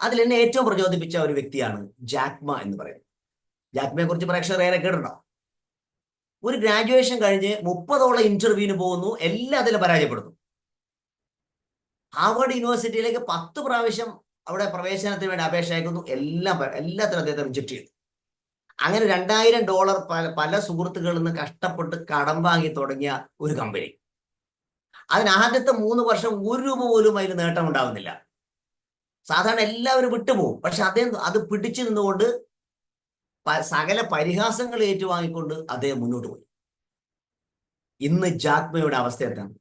അതിൽ എന്നെ ഏറ്റവും പ്രചോദിപ്പിച്ച ഒരു വ്യക്തിയാണ് ജാക്മ എന്ന് പറയുന്നത്. ജാക്മയെ കുറിച്ച് പ്രേക്ഷകർ ഏറെ കേട്ടിട്ടുണ്ടോ? ഒരു ഗ്രാജുവേഷൻ കഴിഞ്ഞ് മുപ്പതോളം ഇന്റർവ്യൂവിന് പോകുന്നു എല്ലാം എല്ലാത്തിലും പരാജയപ്പെടുന്നു. ഹാർവേഡ് യൂണിവേഴ്സിറ്റിയിലേക്ക് പത്ത് പ്രാവശ്യം അവിടെ പ്രവേശനത്തിന് വേണ്ടി അപേക്ഷ അയക്കുന്നു എല്ലാം എല്ലാത്തിനും അദ്ദേഹത്തെ റിജക്ട് ചെയ്തു അങ്ങനെ രണ്ടായിരം ഡോളർ പല പല സുഹൃത്തുക്കളിൽ നിന്ന് കഷ്ടപ്പെട്ട് കടം വാങ്ങി തുടങ്ങിയ ഒരു കമ്പനി അതിന് ആദ്യത്തെ മൂന്ന് വർഷം ഒരു രൂപ പോലും അതിൽ നേട്ടം ഉണ്ടാവുന്നില്ല. സാധാരണ എല്ലാവരും വിട്ടുപോകും. പക്ഷെ അദ്ദേഹം അത് പിടിച്ചു നിന്നുകൊണ്ട് സകല പരിഹാസങ്ങൾ ഏറ്റുവാങ്ങിക്കൊണ്ട് അദ്ദേഹം മുന്നോട്ട് പോയി. ഇന്ന് ജാക്മയുടെ അവസ്ഥ എന്താണ്?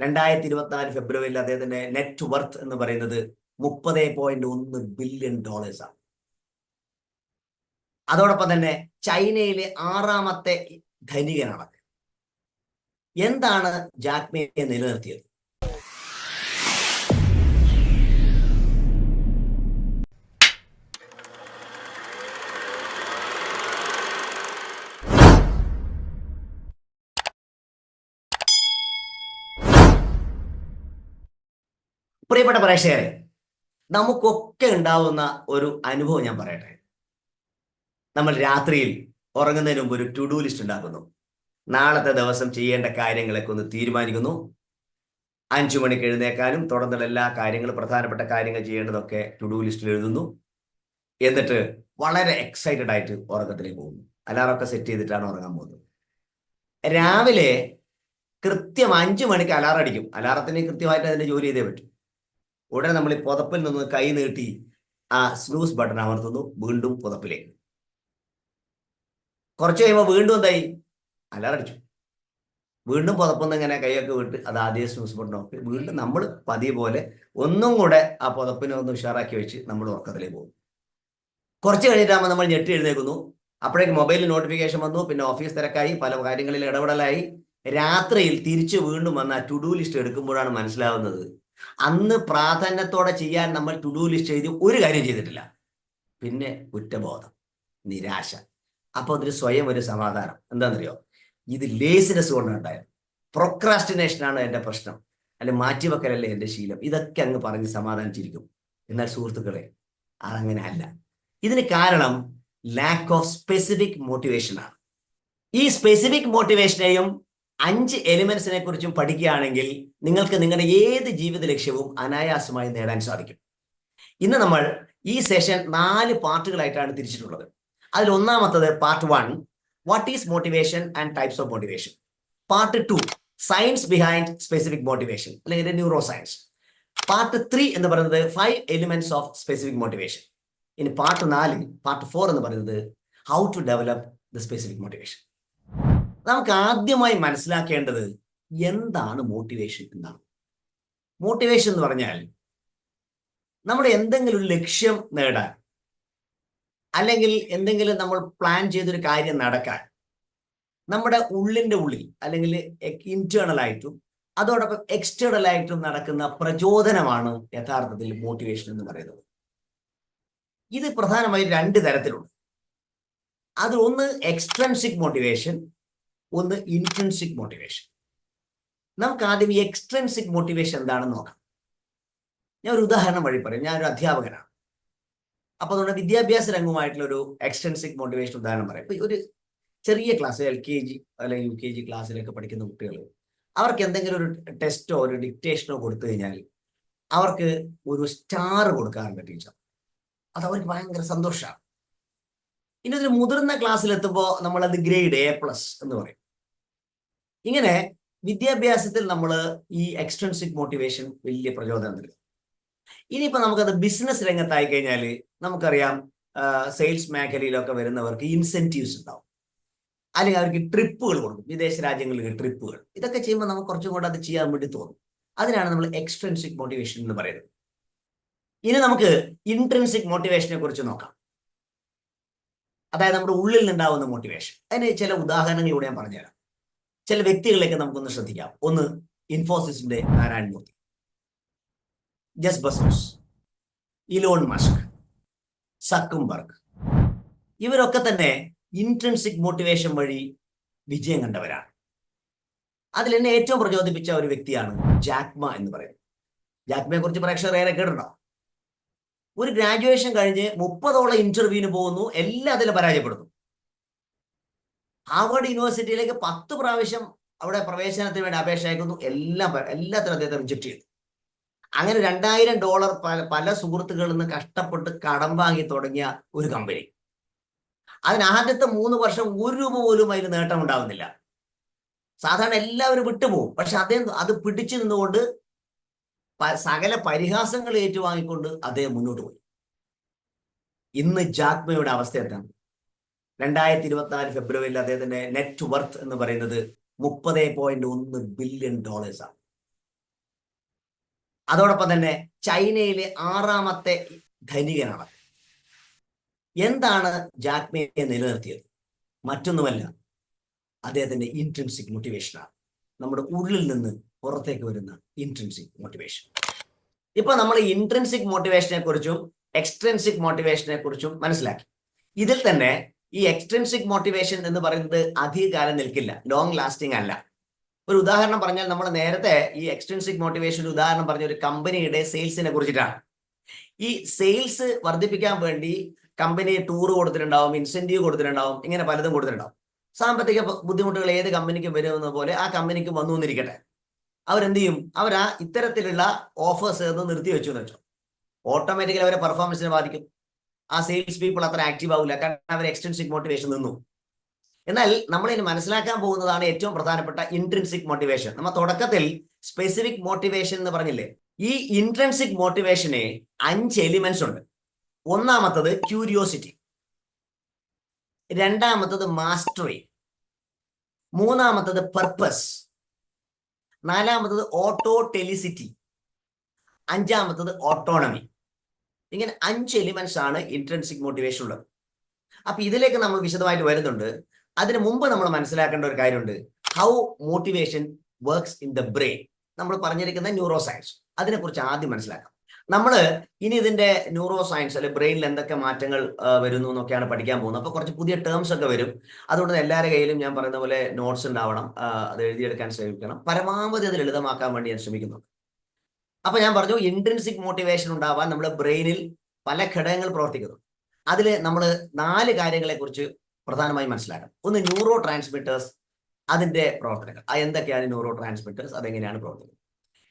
രണ്ടായിരത്തി ഇരുപത്തിനാല് ഫെബ്രുവരിയിൽ അദ്ദേഹത്തിന്റെ നെറ്റ് വർത്ത് എന്ന് പറയുന്നത് മുപ്പത് പോയിന്റ് ഒന്ന് ബില്യൺ ഡോളേഴ്സ് ആണ്. അതോടൊപ്പം തന്നെ ചൈനയിലെ ആറാമത്തെ ധനികനാണ്. എന്താണ് ജാക്മയെ നിലനിർത്തിയത്? പ്രിയപ്പെട്ട പ്രേക്ഷകരെ നമുക്കൊക്കെ ഉണ്ടാവുന്ന ഒരു അനുഭവം ഞാൻ പറയട്ടെ. നമ്മൾ രാത്രിയിൽ ഉറങ്ങുന്നതിന് മുമ്പ് ഒരു ടു ഡു ലിസ്റ്റ് ഉണ്ടാക്കുന്നു. നാളത്തെ ദിവസം ചെയ്യേണ്ട കാര്യങ്ങളൊക്കെ ഒന്ന് തീരുമാനിക്കുന്നു. അഞ്ചു മണിക്ക് എഴുന്നേക്കാനും തുടർന്നുള്ള എല്ലാ കാര്യങ്ങളും പ്രധാനപ്പെട്ട കാര്യങ്ങൾ ചെയ്യേണ്ടതൊക്കെ ടു ഡു ലിസ്റ്റിൽ എഴുതുന്നു. എന്നിട്ട് വളരെ എക്സൈറ്റഡ് ആയിട്ട് ഉറക്കത്തിലേക്ക് പോകുന്നു. അലാറൊക്കെ സെറ്റ് ചെയ്തിട്ടാണ് ഉറങ്ങാൻ പോകുന്നത്. രാവിലെ കൃത്യം അഞ്ചു മണിക്ക് അലാറം അടിക്കും. അലാറത്തിന് കൃത്യമായിട്ട് അതിന്റെ ജോലി ചെയ്തേ പറ്റും. ഉടനെ നമ്മൾ ഈ പുതപ്പിൽ നിന്ന് കൈ നീട്ടി ആ സ്നൂസ് ബട്ടൺ അമർത്തുന്നു. വീണ്ടും പുതപ്പിലേക്ക്. കുറച്ച് കഴിയുമ്പോൾ വീണ്ടും എന്തായി? അലറടിച്ചു വീണ്ടും പുതപ്പൊന്നും ഇങ്ങനെ കൈയൊക്കെ വിട്ട് അത് ആദ്യം സ്നൂസ് ബട്ടൺ നോക്കി വീണ്ടും നമ്മൾ പതിയെ പോലെ ഒന്നും കൂടെ ആ പുതപ്പിനെ ഒന്ന് ഉഷാറാക്കി വെച്ച് നമ്മൾ ഉറക്കത്തിലേക്ക് പോകും. കുറച്ച് കഴിഞ്ഞിട്ടാകുമ്പോൾ നമ്മൾ ഞെട്ടി എഴുന്നേക്കുന്നു അപ്പോഴേക്ക് മൊബൈലിൽ നോട്ടിഫിക്കേഷൻ വന്നു. പിന്നെ ഓഫീസ് തിരക്കായി. പല കാര്യങ്ങളിൽ ഇടപെടലായി. രാത്രിയിൽ തിരിച്ചു വീണ്ടും വന്ന ടു ഡു ലിസ്റ്റ് എടുക്കുമ്പോഴാണ് മനസ്സിലാവുന്നത് അന്ന് പ്രാധാന്യത്തോടെ ചെയ്യാൻ നമ്മൾ ടു ഡു ലിസ്റ്റ് എഴുതി ഒരു കാര്യം ചെയ്തിട്ടില്ല. പിന്നെ കുറ്റബോധം നിരാശ. അപ്പോൾ അതിന് സ്വയം ഒരു സമാധാനം. എന്താണെന്നറിയോ? ഇത് ലേസിനെസ് പ്രൊക്രാസ്റ്റിനേഷൻ ആണ് എന്റെ പ്രശ്നം. അല്ലെ മാറ്റിവെക്കലല്ലേ എന്റെ ശീലം. ഇതൊക്കെ അങ്ങ് പറഞ്ഞ് സമാധാനിച്ചിരിക്കും. എന്നാൽ സുഹൃത്തുക്കളെ അതങ്ങനെ അല്ല. ഇതിന് കാരണം ലാക്ക് ഓഫ് സ്പെസിഫിക് മോട്ടിവേഷൻ ആണ്. ഈ സ്പെസിഫിക് മോട്ടിവേഷനെയും അഞ്ച് എലിമെന്റ്സിനെ കുറിച്ചും പഠിക്കുകയാണെങ്കിൽ നിങ്ങൾക്ക് നിങ്ങളുടെ ഏത് ജീവിത ലക്ഷ്യവും അനായാസമായി നേടാൻ സാധിക്കും. ഇന്ന് നമ്മൾ ഈ സെഷൻ നാല് പാർട്ടുകളായിട്ടാണ് തിരിച്ചിട്ടുള്ളത്. അതിൽ ഒന്നാമത്തത് part one what is motivation and types of motivation part two science behind specific motivation അല്ലെങ്കിൽ ന്യൂറോ സയൻസ് പാർട്ട് ത്രീ എന്ന് പറയുന്നത് five elements of specific motivation ഇനി പാർട്ട് നാല് പാർട്ട് ഫോർ എന്ന് പറയുന്നത് how to develop the specific motivation നമുക്ക് ആദ്യമായി മനസ്സിലാക്കേണ്ടത് എന്താണ് മോട്ടിവേഷൻ എന്നാണ്. മോട്ടിവേഷൻ എന്ന് പറഞ്ഞാൽ നമ്മുടെ എന്തെങ്കിലും ഒരു ലക്ഷ്യം നേടാൻ അല്ലെങ്കിൽ എന്തെങ്കിലും നമ്മൾ പ്ലാൻ ചെയ്തൊരു കാര്യം നടക്കാൻ നമ്മുടെ ഉള്ളിന്റെ ഉള്ളിൽ അല്ലെങ്കിൽ ഇന്റേണൽ ആയിട്ടും അതോടൊപ്പം എക്സ്റ്റേണൽ ആയിട്ടും നടക്കുന്ന പ്രചോദനമാണ് യഥാർത്ഥത്തിൽ മോട്ടിവേഷൻ എന്ന് പറയുന്നത്. ഇത് പ്രധാനമായും രണ്ട് തരത്തിലുണ്ട്. അത് ഒന്ന് എക്സ്ട്രൻസിക് മോട്ടിവേഷൻ ഒന്ന് ഇൻട്രൻസിക് മോട്ടിവേഷൻ നമുക്ക് ആദ്യം ഈ എക്സ്ട്രൻസിക് മോട്ടിവേഷൻ എന്താണെന്ന് നോക്കാം. ഞാൻ ഒരു ഉദാഹരണം വഴി പറയും. ഞാനൊരു അധ്യാപകനാണ്. അപ്പൊ അതുകൊണ്ട് വിദ്യാഭ്യാസ രംഗവുമായിട്ടുള്ള ഒരു എക്സ്റ്റൻസിക് മോട്ടിവേഷൻ ഉദാഹരണം പറയാം. ഇപ്പൊ ഒരു ചെറിയ ക്ലാസ് എൽ കെ ജി അല്ലെങ്കിൽ യു കെ ജി ക്ലാസ്സിലൊക്കെ പഠിക്കുന്ന കുട്ടികൾ അവർക്ക് എന്തെങ്കിലും ഒരു ടെസ്റ്റോ ഒരു ഡിക്റ്റേഷനോ കൊടുത്തു കഴിഞ്ഞാൽ അവർക്ക് ഒരു സ്റ്റാർ കൊടുക്കാറുണ്ട് ടീച്ചർ അത് അവർക്ക് ഭയങ്കര സന്തോഷമാണ് ഇനി ഒരു മുതിർന്ന ക്ലാസ്സിലെത്തുമ്പോൾ നമ്മളത് ഗ്രേഡ് എ പ്ലസ് എന്ന് പറയും. ഇങ്ങനെ വിദ്യാഭ്യാസത്തിൽ നമ്മൾ ഈ എക്സ്ട്രൻസിക് മോട്ടിവേഷൻ വലിയ പ്രചോദനം നൽകും ഇനിയിപ്പോൾ നമുക്കത് ബിസിനസ് രംഗത്തായി കഴിഞ്ഞാൽ നമുക്കറിയാം സെയിൽസ് മേഖലയിലൊക്കെ വരുന്നവർക്ക് ഇൻസെന്റീവ്സ് ഉണ്ടാവും. അല്ലെങ്കിൽ അവർക്ക് ട്രിപ്പുകൾ കൊടുക്കും. വിദേശ രാജ്യങ്ങളിലേക്ക് ട്രിപ്പുകൾ ഇതൊക്കെ ചെയ്യുമ്പോൾ നമുക്ക് കുറച്ചും കൂടെ അത് ചെയ്യാൻ വേണ്ടി തോന്നും. അതിനാണ് നമ്മൾ എക്സ്ട്രൻസിക് മോട്ടിവേഷൻ എന്ന് പറയുന്നത്. ഇനി നമുക്ക് ഇൻട്രൻസിക് മോട്ടിവേഷനെ കുറിച്ച് നോക്കാം. അതായത് നമ്മുടെ ഉള്ളിൽ നിന്നുണ്ടാവുന്ന മോട്ടിവേഷൻ അതിന് ചില ഉദാഹരണങ്ങളിലൂടെ ഞാൻ പറഞ്ഞുതരാം. ചില വ്യക്തികളിലേക്ക് നമുക്കൊന്ന് ശ്രദ്ധിക്കാം. ഒന്ന് ഇൻഫോസിസിന്റെ നാരായൺ മൂർത്തി. ജസ് ബസോസ് ഇലോൺ മസ്ക് സക്കുംബർഗ്. ഇവരൊക്കെ തന്നെ ഇൻട്രൻസിക് മോട്ടിവേഷൻ വഴി വിജയം കണ്ടവരാണ്. അതിൽ എന്നെ ഏറ്റവും പ്രചോദിപ്പിച്ച ഒരു വ്യക്തിയാണ് ജാക്മ എന്ന് പറയുന്നത്. ജാക്മയെ കുറിച്ച് പ്രേക്ഷകർ ഏറെ കേട്ടിട്ടുണ്ടോ? ഒരു ഗ്രാജുവേഷൻ കഴിഞ്ഞ് മുപ്പതോളം ഇന്റർവ്യൂവിന് പോകുന്നു എല്ലാത്തിലും പരാജയപ്പെടുന്നു. ഹാർവർഡ് യൂണിവേഴ്സിറ്റിയിലേക്ക് പത്ത് പ്രാവശ്യം അവിടെ പ്രവേശനത്തിന് വേണ്ടി അപേക്ഷ അയക്കുന്നു. എല്ലാം എല്ലാത്തിനും അദ്ദേഹത്തെ റിജക്ട് ചെയ്തു. അങ്ങനെ രണ്ടായിരം ഡോളർ പല പല സുഹൃത്തുക്കളിൽ നിന്ന് കഷ്ടപ്പെട്ട് കടം വാങ്ങി തുടങ്ങിയ ഒരു കമ്പനി അതിന് ആദ്യത്തെ മൂന്ന് വർഷം ഒരു രൂപ പോലും അതിന് നേട്ടം ഉണ്ടാകുന്നില്ല സാധാരണ എല്ലാവരും വിട്ടുപോകും. പക്ഷെ അദ്ദേഹം അത് പിടിച്ചു നിന്നുകൊണ്ട് സകല പരിഹാസങ്ങൾ ഏറ്റുവാങ്ങിക്കൊണ്ട് അദ്ദേഹം മുന്നോട്ട് പോയി. ഇന്ന് ജാത്മയുടെ അവസ്ഥ എന്താണ്? രണ്ടായിരത്തി ഇരുപത്തി നാല് ഫെബ്രുവരിയിൽ അദ്ദേഹത്തിന്റെ നെറ്റ് വർത്ത് എന്ന് പറയുന്നത് മുപ്പത് പോയിന്റ് ഒന്ന് ബില്യൺ ഡോളേഴ്സ് ആണ്. അതോടൊപ്പം തന്നെ ചൈനയിലെ ആറാമത്തെ ധനികനാണ് എന്താണ് ജാക്മയെ നിലനിർത്തിയത്? മറ്റൊന്നുമല്ല അദ്ദേഹത്തിന്റെ ഇൻട്രൻസിക് മോട്ടിവേഷനാണ് നമ്മുടെ ഉള്ളിൽ നിന്ന് പുറത്തേക്ക് വരുന്ന ഇൻട്രൻസിക് മോട്ടിവേഷൻ ഇപ്പൊ നമ്മൾ ഇൻട്രൻസിക് മോട്ടിവേഷനെ കുറിച്ചും എക്സ്ട്രൻസിക് മോട്ടിവേഷനെ കുറിച്ചും മനസ്സിലാക്കി. ഇതിൽ തന്നെ ഈ എക്സ്ട്രൻസിക് മോട്ടിവേഷൻ എന്ന് പറയുന്നത് അധികകാലം നിൽക്കില്ല. ലോങ് ലാസ്റ്റിംഗ് അല്ല. ഒരു ഉദാഹരണം പറഞ്ഞാൽ നമ്മൾ നേരത്തെ ഈ എക്സ്ട്രിൻസിക് മോട്ടിവേഷൻ ഉദാഹരണം പറഞ്ഞ ഒരു കമ്പനിയുടെ സെയിൽസിനെ കുറിച്ചിട്ടാണ്. ഈ സെയിൽസ് വർദ്ധിപ്പിക്കാൻ വേണ്ടി കമ്പനി ടൂർ കൊടുത്തിട്ടുണ്ടാവും ഇൻസെന്റീവ് കൊടുത്തിട്ടുണ്ടാവും ഇങ്ങനെ പലതും കൊടുത്തിട്ടുണ്ടാവും. സാമ്പത്തിക ബുദ്ധിമുട്ടുകൾ ഏത് കമ്പനിക്കും വരുമെന്ന പോലെ ആ കമ്പനിക്ക് വന്നു എന്നിരിക്കട്ടെ. അവരെന്ത് ചെയ്യും ആ ഇത്തരത്തിലുള്ള ഓഫേഴ്സ് നിർത്തി വെച്ചു എന്ന് വെച്ചോ. ഓട്ടോമാറ്റിക്കലി അവരെ പെർഫോമൻസിനെ ബാധിക്കും. ആ സെയിൽസ് പീപ്പിൾ അത്ര ആക്റ്റീവ് ആവില്ല കാരണം അവർ എക്സ്റ്റൻസിക് മോട്ടിവേഷൻ നിന്നു. എന്നാൽ നമ്മൾ ഇനി മനസ്സിലാക്കാൻ പോകുന്നതാണ് ഏറ്റവും പ്രധാനപ്പെട്ട ഇൻട്രൻസിക് മോട്ടിവേഷൻ നമ്മൾ തുടക്കത്തിൽ സ്പെസിഫിക് മോട്ടിവേഷൻ എന്ന് പറഞ്ഞില്ലേ? ഈ ഇൻട്രൻസിക് മോട്ടിവേഷന് അഞ്ച് എലിമെന്റ്സ് ഉണ്ട്. ഒന്നാമത്തത് ക്യൂരിയോസിറ്റി രണ്ടാമത്തത് മാസ്റ്ററി മൂന്നാമത്തത് പർപ്പസ് നാലാമത്തത് ഓട്ടോ ടെലിസിറ്റി അഞ്ചാമത്തത് ഓട്ടോണമി ഇങ്ങനെ അഞ്ച് എലിമെന്റ്സ് ആണ് ഇൻട്രൻസിക് മോട്ടിവേഷൻ ഉള്ളത്. അപ്പൊ ഇതിലേക്ക് നമ്മൾ വിശദമായിട്ട് വരുന്നുണ്ട്. അതിന് മുമ്പ് നമ്മൾ മനസ്സിലാക്കേണ്ട ഒരു കാര്യമുണ്ട്. How motivation works in the brain നമ്മൾ പറഞ്ഞിരിക്കുന്ന ന്യൂറോ സയൻസ് അതിനെക്കുറിച്ച് ആദ്യം മനസ്സിലാക്കാം. നമ്മൾ ഇനി ഇതിന്റെ ന്യൂറോ സയൻസ് അല്ലെ ബ്രെയിനിൽ എന്തൊക്കെ മാറ്റങ്ങൾ വരുന്നു എന്നൊക്കെയാണ് പഠിക്കാൻ പോകുന്നത്. അപ്പൊ കുറച്ച് പുതിയ ടേംസ് ഒക്കെ വരും. അതുകൊണ്ട് എല്ലാവരുടെ കയ്യിലും ഞാൻ പറയുന്ന പോലെ നോട്ട്സ് ഉണ്ടാവണം. അത് എഴുതിയെടുക്കാൻ ശ്രമിക്കണം. പരമാവധി അത് ലളിതമാക്കാൻ വേണ്ടി ഞാൻ ശ്രമിക്കുന്നുണ്ട്. അപ്പൊ ഞാൻ പറഞ്ഞു ഇൻട്രൻസിക് മോട്ടിവേഷൻ ഉണ്ടാവാൻ നമ്മുടെ ബ്രെയിനിൽ പല ഘടകങ്ങൾ പ്രവർത്തിക്കുന്നു. അതിൽ നമ്മൾ നാല് കാര്യങ്ങളെ കുറിച്ച് പ്രധാനമായി മനസ്സിലാക്കണം. ഒന്ന് ന്യൂറോ ട്രാൻസ്മിറ്റേഴ്സ് അതിന്റെ പ്രവർത്തനങ്ങൾ എന്തൊക്കെയാണ് ന്യൂറോ ട്രാൻസ്മിറ്റേഴ്സ് അതെങ്ങനെയാണ് പ്രവർത്തിക്കുന്നത്?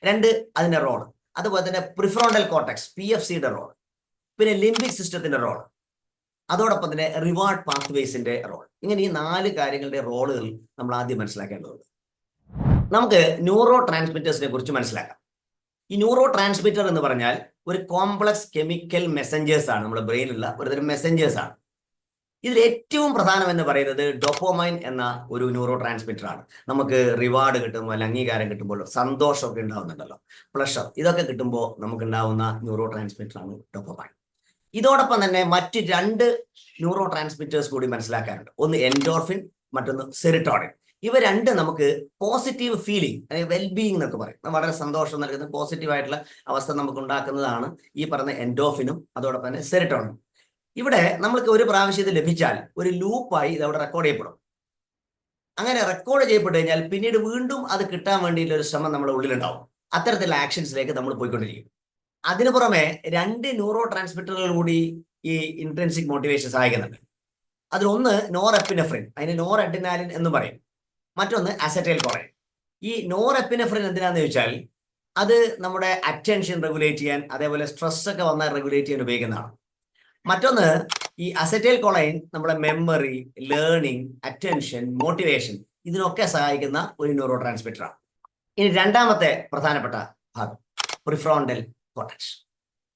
രണ്ട് അതിന്റെ റോൾ അതുപോലെ തന്നെ പ്രിഫ്രോണ്ടൽ കോട്ടക്സ് പി എഫ് സിയുടെ റോൾ പിന്നെ ലിംബിക് സിസ്റ്റത്തിന്റെ റോൾ അതോടൊപ്പം തന്നെ റിവാർഡ് പാത്വേസിന്റെ റോൾ ഇങ്ങനെ ഈ നാല് കാര്യങ്ങളുടെ റോളുകൾ നമ്മൾ ആദ്യം മനസ്സിലാക്കേണ്ടതുണ്ട്. നമുക്ക് ന്യൂറോ ട്രാൻസ്മിറ്റേഴ്സിനെ കുറിച്ച് മനസ്സിലാക്കാം. ഈ ന്യൂറോ ട്രാൻസ്മിറ്റർ എന്ന് പറഞ്ഞാൽ ഒരു കോംപ്ലക്സ് കെമിക്കൽ മെസ്സഞ്ചേഴ്സ് ആണ്. നമ്മുടെ ബ്രെയിനിലുള്ള ഒരുതരം മെസ്സഞ്ചേഴ്സ് ആണ്. ഇതിൽ ഏറ്റവും പ്രധാനം എന്ന് പറയുന്നത് ഡൊപ്പോമൈൻ എന്ന ഒരു ന്യൂറോ ട്രാൻസ്മിറ്റർ ആണ്. നമുക്ക് റിവാർഡ് കിട്ടുമ്പോൾ അല്ലെങ്കിൽ അംഗീകാരം കിട്ടുമ്പോൾ സന്തോഷമൊക്കെ ഉണ്ടാവുന്നുണ്ടല്ലോ. പ്ലഷർ ഇതൊക്കെ കിട്ടുമ്പോൾ നമുക്ക് ഉണ്ടാവുന്ന ന്യൂറോ ട്രാൻസ്മിറ്റർ ആണ് ഡൊപ്പോമൈൻ ഇതോടൊപ്പം തന്നെ മറ്റ് രണ്ട് ന്യൂറോ ട്രാൻസ്മിറ്റേഴ്സ് കൂടി മനസ്സിലാക്കാനുണ്ട്. ഒന്ന് എൻഡോർഫിൻ മറ്റൊന്ന് സെറിട്ടോണിൻ ഇവ രണ്ട് നമുക്ക് പോസിറ്റീവ് ഫീലിംഗ് അല്ലെങ്കിൽ വെൽബീയിങ് എന്നൊക്കെ പറയും. വളരെ സന്തോഷം നൽകുന്ന പോസിറ്റീവ് ആയിട്ടുള്ള അവസ്ഥ നമുക്ക് ഉണ്ടാക്കുന്നതാണ് ഈ പറഞ്ഞ എൻഡോഫിനും അതോടൊപ്പം തന്നെ സെറിട്ടോണും ഇവിടെ നമ്മൾക്ക് ഒരു പ്രാവശ്യം ഇത് ലഭിച്ചാൽ ഒരു ലൂപ്പായി ഇത് അവിടെ റെക്കോർഡ് ചെയ്യപ്പെടും. അങ്ങനെ റെക്കോർഡ് ചെയ്യപ്പെട്ടു കഴിഞ്ഞാൽ പിന്നീട് വീണ്ടും അത് കിട്ടാൻ വേണ്ടിയിട്ടുള്ള ഒരു ശ്രമം നമ്മുടെ ഉള്ളിലുണ്ടാവും. അത്തരത്തിലുള്ള ആക്ഷൻസിലേക്ക് നമ്മൾ പോയിക്കൊണ്ടിരിക്കും. അതിനു പുറമെ രണ്ട് ന്യൂറോ ട്രാൻസ്മിറ്ററുകൾ കൂടി ഈ ഇൻട്രൻസിക് മോട്ടിവേഷൻ സഹായിക്കുന്നുണ്ട്. അതിലൊന്ന് നോർ എപ്പിനെഫ്രിൻ അതിന് നോർ എഡിനാലിൻ എന്ന് പറയും. മറ്റൊന്ന് അസറ്റൈൽ കോറൈൻ ഈ നോർ എപ്പിനെഫ്രിൻ എന്തിനാന്ന് ചോദിച്ചാൽ അത് നമ്മുടെ അറ്റൻഷൻ റെഗുലേറ്റ് ചെയ്യാൻ അതേപോലെ സ്ട്രെസ് ഒക്കെ വന്നാൽ റെഗുലേറ്റ് ചെയ്യാൻ ഉപയോഗിക്കുന്നതാണ്. മറ്റൊന്ന് ഈ അസറ്റൈൽ കോളൈൻ നമ്മുടെ മെമ്മറി ലേണിംഗ് അറ്റൻഷൻ മോട്ടിവേഷൻ ഇതിനൊക്കെ സഹായിക്കുന്ന ഒരു ന്യൂറോ ട്രാൻസ്മിറ്ററാണ് ഇനി രണ്ടാമത്തെ പ്രധാനപ്പെട്ട ഭാഗം prefrontal cortex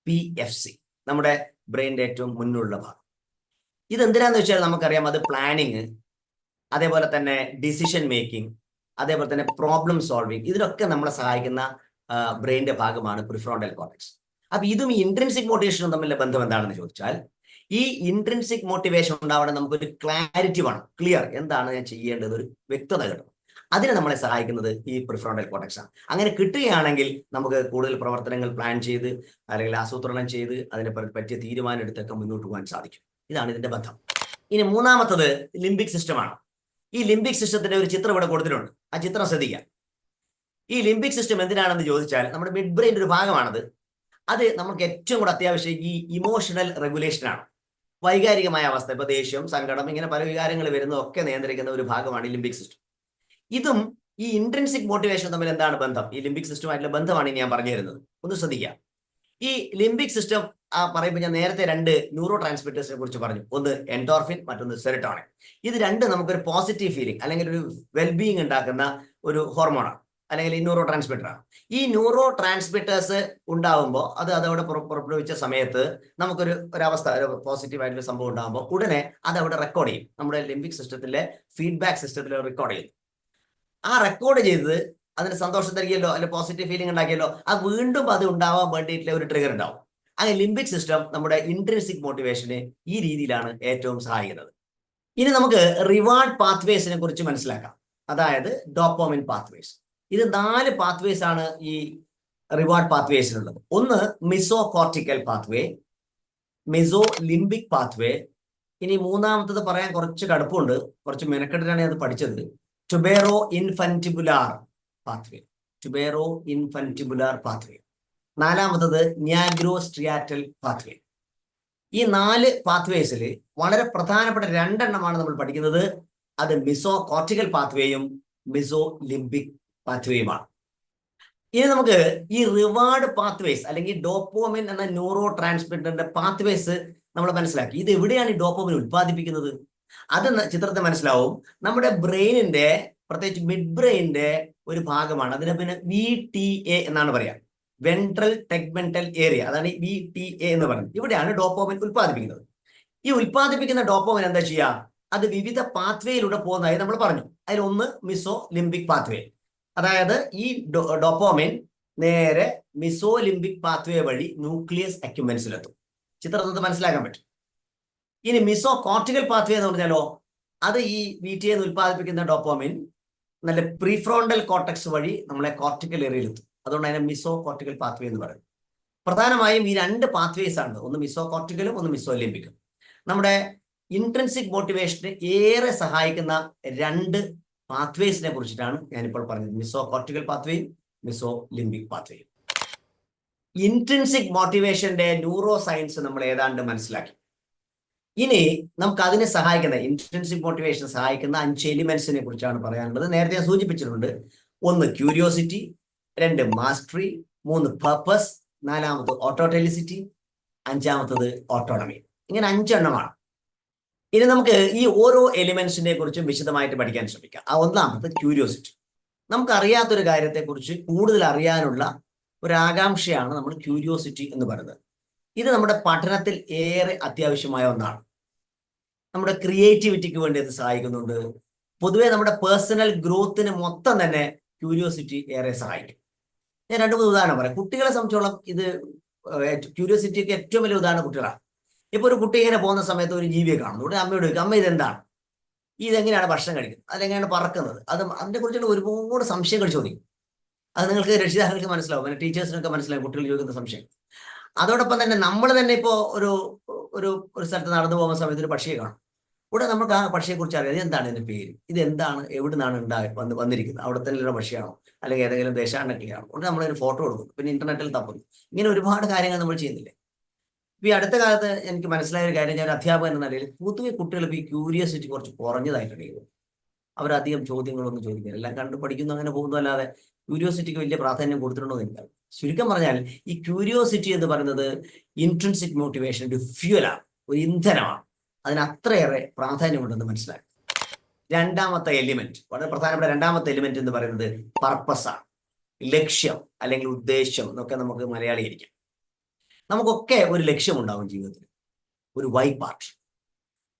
P F C നമ്മുടെ ബ്രെയിന്റെ ഏറ്റവും മുന്നിലുള്ള ഭാഗം. ഇത് ഇതെന്തിനാന്ന് വെച്ചാൽ നമുക്കറിയാം അത് പ്ലാനിങ് അതേപോലെ തന്നെ ഡിസിഷൻ മേക്കിംഗ് അതേപോലെ തന്നെ പ്രോബ്ലം സോൾവിങ് ഇതിലൊക്കെ നമ്മളെ സഹായിക്കുന്ന ബ്രെയിനിന്റെ ഭാഗമാണ് പ്രിഫ്രോണ്ടൽ കോർട്ടക്സ് അപ്പൊ ഇതും ഈ ഇൻട്രൻസിക് മോട്ടിവേഷനും തമ്മിലെ ബന്ധം എന്താണെന്ന് ചോദിച്ചാൽ ഈ ഇൻട്രൻസിക് മോട്ടിവേഷൻ ഉണ്ടാവണം നമുക്കൊരു ക്ലാരിറ്റി വേണം ക്ലിയർ എന്താണ് ഞാൻ ചെയ്യേണ്ടത് ഒരു വ്യക്തത കിട്ടണം. അതിന് നമ്മളെ സഹായിക്കുന്നത് ഈ പ്രിഫ്രോണ്ടൽ കോർട്ടക്സ് ആണ്. അങ്ങനെ കിട്ടുകയാണെങ്കിൽ നമുക്ക് കൂടുതൽ പ്രവർത്തനങ്ങൾ പ്ലാൻ ചെയ്ത് അല്ലെങ്കിൽ ആസൂത്രണം ചെയ്ത് അതിനെ പറ്റിയ തീരുമാനം എടുത്തൊക്കെ മുന്നോട്ട് പോകാൻ സാധിക്കും. ഇതാണ് ഇതിന്റെ ബന്ധം. ഇനി മൂന്നാമത്തത് ലിംബിക് സിസ്റ്റമാണ് ഈ ലിംബിക് സിസ്റ്റത്തിന്റെ ഒരു ചിത്രം ഇവിടെ കൊടുത്തിട്ടുണ്ട്. ആ ചിത്രം ശ്രദ്ധിക്കാം. ഈ ലിംബിക് സിസ്റ്റം എന്തിനാണെന്ന് ചോദിച്ചാൽ നമ്മുടെ മിഡ് ബ്രെയിന്റെ ഒരു ഭാഗമാണത്. അത് നമുക്ക് ഏറ്റവും കൂടെ അത്യാവശ്യം ഈ ഇമോഷണൽ റെഗുലേഷൻ ആണ്. വൈകാരികമായ അവസ്ഥ ഇപ്പൊ ദേഷ്യം സങ്കടം ഇങ്ങനെ പല വികാരങ്ങൾ വരുന്നതൊക്കെ നിയന്ത്രിക്കുന്ന ഒരു ഭാഗമാണ് ഈ ലിംബിക് സിസ്റ്റം ഇതും ഈ ഇൻട്രൻസിക് മോട്ടിവേഷൻ തമ്മിൽ എന്താണ് ബന്ധം? ഈ ലിംബിക് സിസ്റ്റമായിട്ടുള്ള ബന്ധമാണ് ഞാൻ പറഞ്ഞു തരുന്നത് ഒന്ന് ശ്രദ്ധിക്കുക ഈ ലിംബിക് സിസ്റ്റം ആ പറയുമ്പോൾ ഞാൻ നേരത്തെ രണ്ട് ന്യൂറോ ട്രാൻസ്മിറ്റേഴ്സിനെ കുറിച്ച് പറഞ്ഞു. ഒന്ന് എൻഡോർഫിൻ മറ്റൊന്ന് സെറിട്ടോണിൻ ഇത് രണ്ട് നമുക്കൊരു പോസിറ്റീവ് ഫീലിംഗ് അല്ലെങ്കിൽ ഒരു വെൽബീയിങ് ഉണ്ടാക്കുന്ന ഒരു ഹോർമോണാണ് അല്ലെങ്കിൽ ഈ ന്യൂറോ ട്രാൻസ്മിറ്ററാണ് ഈ ന്യൂറോ ട്രാൻസ്മിറ്റേഴ്സ് ഉണ്ടാകുമ്പോൾ അത് അതവിടെ പുറ- പുറപ്പെടുവിച്ച സമയത്ത് നമുക്കൊരു ഒരു അവസ്ഥ ഒരു പോസിറ്റീവ് ആയിട്ടുള്ള സംഭവം ഉണ്ടാകുമ്പോൾ ഉടനെ അത് അവിടെ റെക്കോർഡ് ചെയ്യും. നമ്മുടെ ലിംബിക് സിസ്റ്റത്തിലെ ഫീഡ്ബാക്ക് സിസ്റ്റത്തിൽ റെക്കോർഡ് ചെയ്യും. ആ റെക്കോർഡ് ചെയ്തത് അതിന് സന്തോഷം തരികയല്ലോ അല്ലെങ്കിൽ പോസിറ്റീവ് ഫീലിംഗ് ഉണ്ടാക്കിയല്ലോ അത് വീണ്ടും അത് ഉണ്ടാവാൻ വേണ്ടിയിട്ടുള്ള ഒരു ട്രിഗർ ഉണ്ടാവും. അങ്ങനെ ലിംബിക് സിസ്റ്റം നമ്മുടെ ഇൻട്രൻസിക് മോട്ടിവേഷന് ഈ രീതിയിലാണ് ഏറ്റവും സഹായിക്കുന്നത്. ഇനി നമുക്ക് റിവാർഡ് പാത്വേസിനെ കുറിച്ച് മനസ്സിലാക്കാം. അതായത് ഡോപ്പോമിൻ പാത്വേസ് ഇത് നാല് പാത്വേസ് ആണ് ഈ റിവാർഡ് പാത്വേസിനുള്ളത് ഒന്ന് meso cortical pathway meso limbic pathway ഇനി മൂന്നാമത്തത് പറയാൻ കുറച്ച് കടുപ്പമുണ്ട്. കുറച്ച് മെനക്കെട്ടിലാണ് അത് പഠിച്ചത്. ടുബേറോ ഇൻഫന്റിബുലാർ പാത്വേ ടുബേറോ ഇൻഫന്റിബുലാർ പാത്വേ നാലാമത്തത് ന്യാഗ്രോ സ്ട്രിയാറ്റൽ പാത്വേ. ഈ നാല് പാത്വേസിൽ വളരെ പ്രധാനപ്പെട്ട രണ്ടെണ്ണമാണ് നമ്മൾ പഠിക്കുന്നത്. അത് മിസോ കോർട്ടിക്കൽ പാത്വേയും മിസോ ലിംബിക് പാത്വേയുമാണ്. ഇനി നമുക്ക് ഈ റിവാർഡ് പാത്വേസ് അല്ലെങ്കിൽ ഡോപ്പോമിൻ എന്ന ന്യൂറോ ട്രാൻസ്മിറ്ററിന്റെ പാത്വേസ് നമ്മൾ മനസ്സിലാക്കി. ഇത് എവിടെയാണ് ഈ ഡോപ്പോമിൻ ഉത്പാദിപ്പിക്കുന്നത് അത് ചിത്രത്തെ ചിത്രത്തിൽ മനസ്സിലാവും. നമ്മുടെ ബ്രെയിനിന്റെ പ്രത്യേകിച്ച് മിഡ് ബ്രെയിനിന്റെ ഒരു ഭാഗമാണ്. അതിനെ പിന്നെ വി ടി എ എന്നാണ് പറയാ. വെൻട്രൽ ടെഗ്മെന്റൽ ഏരിയ അതാണ് വി ടി എ എന്ന് പറയുന്നത്. ഇവിടെയാണ് ഡോപ്പോമിൻ ഉത്പാദിപ്പിക്കുന്നത് ഈ ഉത്പാദിപ്പിക്കുന്ന ഡോപ്പോമിൻ എന്താ ചെയ്യുക? അത് വിവിധ പാത്വേയിലൂടെ പോകുന്നതായി നമ്മൾ പറഞ്ഞു. അതിൽ ഒന്ന് മിസോ ലിംബിക് പാത്വേ അതായത് ഈ ഡോപ്പോമിൻ നേരെ മിസോ ലിംബിക് പാത്വേ വഴി ന്യൂക്ലിയസ് അക്യുമെന്റ്സിലെത്തും ചിത്രത്തിൽ മനസ്സിലാക്കാൻ പറ്റും. ഇനി മിസോ കോർട്ടിക്കൽ പാത്വേ എന്ന് പറഞ്ഞാലോ അത് ഈ വി ടി എന്ന് ഉത്പാദിപ്പിക്കുന്ന ഡോപ്പോമിൻ നല്ല പ്രീഫ്രോണ്ടൽ കോർട്ടക്സ് വഴി നമ്മളെ കോർട്ടിക്കൽ ഏരിയയിലെത്തും അതുകൊണ്ട് അതിനെ മിസോ കോർട്ടിക്കൽ പാത്വേ എന്ന് പറയുന്നത് പ്രധാനമായും ഈ രണ്ട് പാത്വേസ് ആണ്. ഒന്ന് മിസോ കോർട്ടിക്കലും ഒന്ന് മിസോ ലിംബിക്കും നമ്മുടെ ഇൻട്രൻസിക് മോട്ടിവേഷന് ഏറെ സഹായിക്കുന്ന രണ്ട് പാത്വേസിനെ കുറിച്ചിട്ടാണ് ഞാനിപ്പോൾ പറഞ്ഞത്. മിസോ കോർട്ടിക്കൽ പാത്വേയും മിസോ ലിംബിക് പാത്വേയും ഇൻട്രൻസിക് മോട്ടിവേഷന്റെ ന്യൂറോ സയൻസ് നമ്മൾ ഏതാണ്ട് മനസ്സിലാക്കി. ഇനി നമുക്ക് അതിനെ സഹായിക്കുന്ന ഇൻട്രൻസിക് മോട്ടിവേഷൻ സഹായിക്കുന്ന അഞ്ച് എലിമെന്റ്സിനെ കുറിച്ചാണ് പറയാനുള്ളത്. നേരത്തെ സൂചിപ്പിച്ചിട്ടുണ്ട്. ഒന്ന് ക്യൂരിയോസിറ്റി രണ്ട് മാസ്റ്ററി മൂന്ന് പർപ്പസ് നാലാമത് ഓട്ടോടെലിസിറ്റി അഞ്ചാമത്തത് ഓട്ടോണമി ഇങ്ങനെ അഞ്ചെണ്ണമാണ്. ഇനി നമുക്ക് ഈ ഓരോ എലിമെന്റ്സിനെ കുറിച്ചും വിശദമായിട്ട് പഠിക്കാൻ ശ്രമിക്കാം. ആ ഒന്നാമത് ക്യൂരിയോസിറ്റി നമുക്ക് അറിയാത്തൊരു കാര്യത്തെക്കുറിച്ച് കൂടുതൽ അറിയാനുള്ള ഒരു ആകാംക്ഷയാണ് നമ്മൾ ക്യൂരിയോസിറ്റി എന്ന് പറയുന്നത്. ഇത് നമ്മുടെ പഠനത്തിൽ ഏറെ അത്യാവശ്യമായ ഒന്നാണ്. നമ്മുടെ ക്രിയേറ്റിവിറ്റിക്ക് വേണ്ടി ഇത് സഹായിക്കുന്നുണ്ട്. പൊതുവെ നമ്മുടെ പേഴ്സണൽ ഗ്രോത്തിന് മൊത്തം തന്നെ ക്യൂരിയോസിറ്റി ഏറെ സഹായിക്കും. ഞാൻ രണ്ട് മൂന്ന് ഉദാഹരണം പറയാം. കുട്ടികളെ സംബന്ധിച്ചോളം ഇത് ക്യൂരിയോസിറ്റിക്ക് ഏറ്റവും വലിയ ഉദാഹരണം കുട്ടികളാണ്. ഇപ്പൊ ഒരു കുട്ടി ഇങ്ങനെ പോകുന്ന സമയത്ത് ഒരു ജീവിയെ കാണുന്നു. ഉടനെ അമ്മയോട് ചോദിക്കും അമ്മ ഇതെന്താണ്? ഇതെങ്ങനെയാണ് ഭക്ഷണം കഴിക്കുന്നത്? അതെങ്ങനെയാണ് പറക്കുന്നത്? അത് അതിനെ കുറിച്ചുള്ള ഒരുപാട് സംശയങ്ങൾ ചോദിക്കും. അത് നിങ്ങൾക്ക് രക്ഷിതാക്കൾക്ക് മനസ്സിലാവും. പിന്നെ ടീച്ചേഴ്സിനൊക്കെ മനസ്സിലാവും കുട്ടികൾ ചോദിക്കുന്ന സംശയം. അതോടൊപ്പം തന്നെ നമ്മൾ തന്നെ ഇപ്പോൾ ഒരു ഒരു ഒരു സ്ഥലത്ത് നടന്നു പോകുന്ന സമയത്ത് ഒരു പക്ഷിയെ കാണും. ഇവിടെ നമുക്ക് ആ പക്ഷിയെ കുറിച്ച് അറിയാം. എന്താണ് ഇതിന്റെ പേര്? ഇത് എന്താണ് എവിടെ നിന്നാണ് ഉണ്ടായി വന്ന് വന്നിരിക്കുന്നത്? അവിടെ തന്നെ പക്ഷിയാണോ? അല്ലെങ്കിൽ ഏതെങ്കിലും ദേശാടനക്കിളിയാണോ ഉടനെ നമ്മളൊരു ഫോട്ടോ കൊടുക്കും. പിന്നെ ഇന്റർനെറ്റിൽ തപ്പുന്നു ഇങ്ങനെ ഒരുപാട് കാര്യങ്ങൾ നമ്മൾ ചെയ്യുന്നില്ലേ? ഈ അടുത്ത കാലത്ത് എനിക്ക് മനസ്സിലായ ഒരു കാര്യം ഞാൻ ഒരു അധ്യാപകൻ എന്ന നിലയിൽ പൊതുവെ കുട്ടികൾ ഈ ക്യൂരിയോസിറ്റി കുറച്ച് കുറഞ്ഞതായിട്ടുണ്ട് അവരധികം ചോദ്യങ്ങളൊന്നും ചോദിക്കില്ല. എല്ലാം കണ്ട് പഠിക്കുന്നു അങ്ങനെ പോകുന്നു അല്ലാതെ ക്യൂരിയോസിറ്റിക്ക് വലിയ പ്രാധാന്യം കൊടുത്തിട്ടുണ്ടോ എന്ന് ചുരുക്കം പറഞ്ഞാൽ ഈ ക്യൂരിയോസിറ്റി എന്ന് പറയുന്നത് ഇൻട്രൻസിക് മോട്ടിവേഷൻ ഒരു ഫ്യൂലാണ് ഒരു ഇന്ധനമാണ്. അതിന് അത്രയേറെ പ്രാധാന്യമുണ്ടെന്ന് മനസ്സിലാക്കി. രണ്ടാമത്തെ എലിമെന്റ് വളരെ പ്രധാനപ്പെട്ട രണ്ടാമത്തെ എലിമെന്റ് എന്ന് പറയുന്നത് പർപ്പസാണ് ലക്ഷ്യം അല്ലെങ്കിൽ ഉദ്ദേശം എന്നൊക്കെ നമുക്ക് മലയാളീകരിക്കാം നമുക്കൊക്കെ ഒരു ലക്ഷ്യമുണ്ടാവും ജീവിതത്തിൽ. ഒരു വൈ പാർട്ട്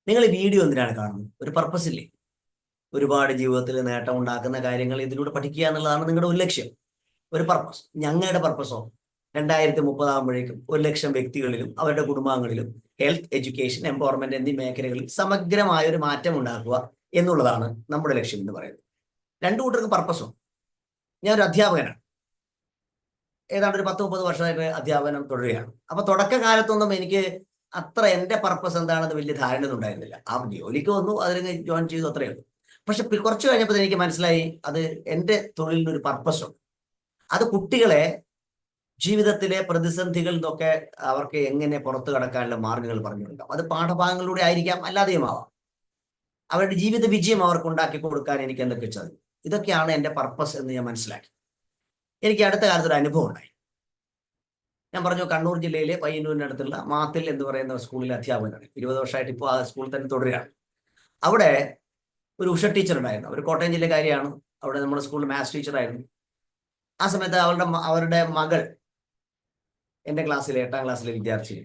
നിങ്ങൾ വീഡിയോ എന്തിനാണ് കാണുന്നത്? ഒരു പർപ്പസ് ഇല്ലേ? ഒരുപാട് ജീവിതത്തിൽ നേട്ടം ഉണ്ടാക്കുന്ന കാര്യങ്ങൾ ഇതിലൂടെ പഠിക്കുക എന്നുള്ളതാണ് നിങ്ങളുടെ ഒരു ലക്ഷ്യം. ഒരു പർപ്പസ് ഞങ്ങളുടെ പർപ്പസോ രണ്ടായിരത്തി മുപ്പതാകുമ്പോഴേക്കും ഒരു ലക്ഷം വ്യക്തികളിലും അവരുടെ കുടുംബാംഗങ്ങളിലും ഹെൽത്ത് എഡ്യൂക്കേഷൻ എംപവർമെന്റ് എന്നീ മേഖലകളിൽ സമഗ്രമായ ഒരു മാറ്റം ഉണ്ടാക്കുക എന്നുള്ളതാണ് നമ്മുടെ ലക്ഷ്യം എന്ന് പറയുന്നത്. രണ്ടു കൂട്ടർക്ക് പർപ്പസും ഞാൻ ഒരു അധ്യാപകനാണ്. ഏതാണ്ട് ഒരു പത്ത് മുപ്പത് വർഷമായിട്ട് അധ്യാപനം തുടരുകയാണ്. അപ്പൊ തുടക്കകാലത്തൊന്നും എനിക്ക് അത്ര എന്റെ പർപ്പസ് എന്താണെന്ന് വലിയ ധാരണ ഉണ്ടായിരുന്നില്ല. ആ ജോലിക്ക് വന്നു അതിന് ജോയിൻ ചെയ്തു അത്രയേ ഉള്ളൂ. പക്ഷെ കുറച്ച് കഴിഞ്ഞപ്പോൾ എനിക്ക് മനസ്സിലായി അത് എന്റെ തൊഴിലിന് ഒരു പർപ്പസ് അത് കുട്ടികളെ ജീവിതത്തിലെ പ്രതിസന്ധികളിൽ നിന്നൊക്കെ അവർക്ക് എങ്ങനെ പുറത്തു കടക്കാനുള്ള മാർഗങ്ങൾ പറഞ്ഞു കൊടുക്കാം അത് പാഠഭാഗങ്ങളിലൂടെ ആയിരിക്കാം അല്ലാതെയുമാവാം. അവരുടെ ജീവിത വിജയം അവർക്ക് ഉണ്ടാക്കി കൊടുക്കാൻ എനിക്ക് എന്തൊക്കെ സാധിക്കും ഇതൊക്കെയാണ് എന്റെ പർപ്പസ് എന്ന് ഞാൻ മനസ്സിലാക്കി. എനിക്ക് അടുത്ത കാലത്ത് ഒരു അനുഭവം ഉണ്ടായി. ഞാൻ പറഞ്ഞു കണ്ണൂർ ജില്ലയിലെ പയ്യന്നൂരിന്റെ അടുത്തുള്ള മാത്തിൽ എന്ന് പറയുന്ന സ്കൂളിലെ അധ്യാപകനാണ്. ഇരുപത് വർഷമായിട്ട് ഇപ്പോൾ ആ സ്കൂളിൽ തന്നെ തുടരുകയാണ്. അവിടെ ഒരു ഉഷ ടീച്ചർ ഉണ്ടായിരുന്നു. അവർ കോട്ടയം ജില്ലക്കാരിയാണ് അവിടെ നമ്മുടെ സ്കൂളിൽ മാത്സ് ടീച്ചറായിരുന്നു ആ സമയത്ത് അവളുടെ അവരുടെ മകൾ എന്റെ ക്ലാസ്സിലെ എട്ടാം ക്ലാസ്സിലെ വിദ്യാർത്ഥി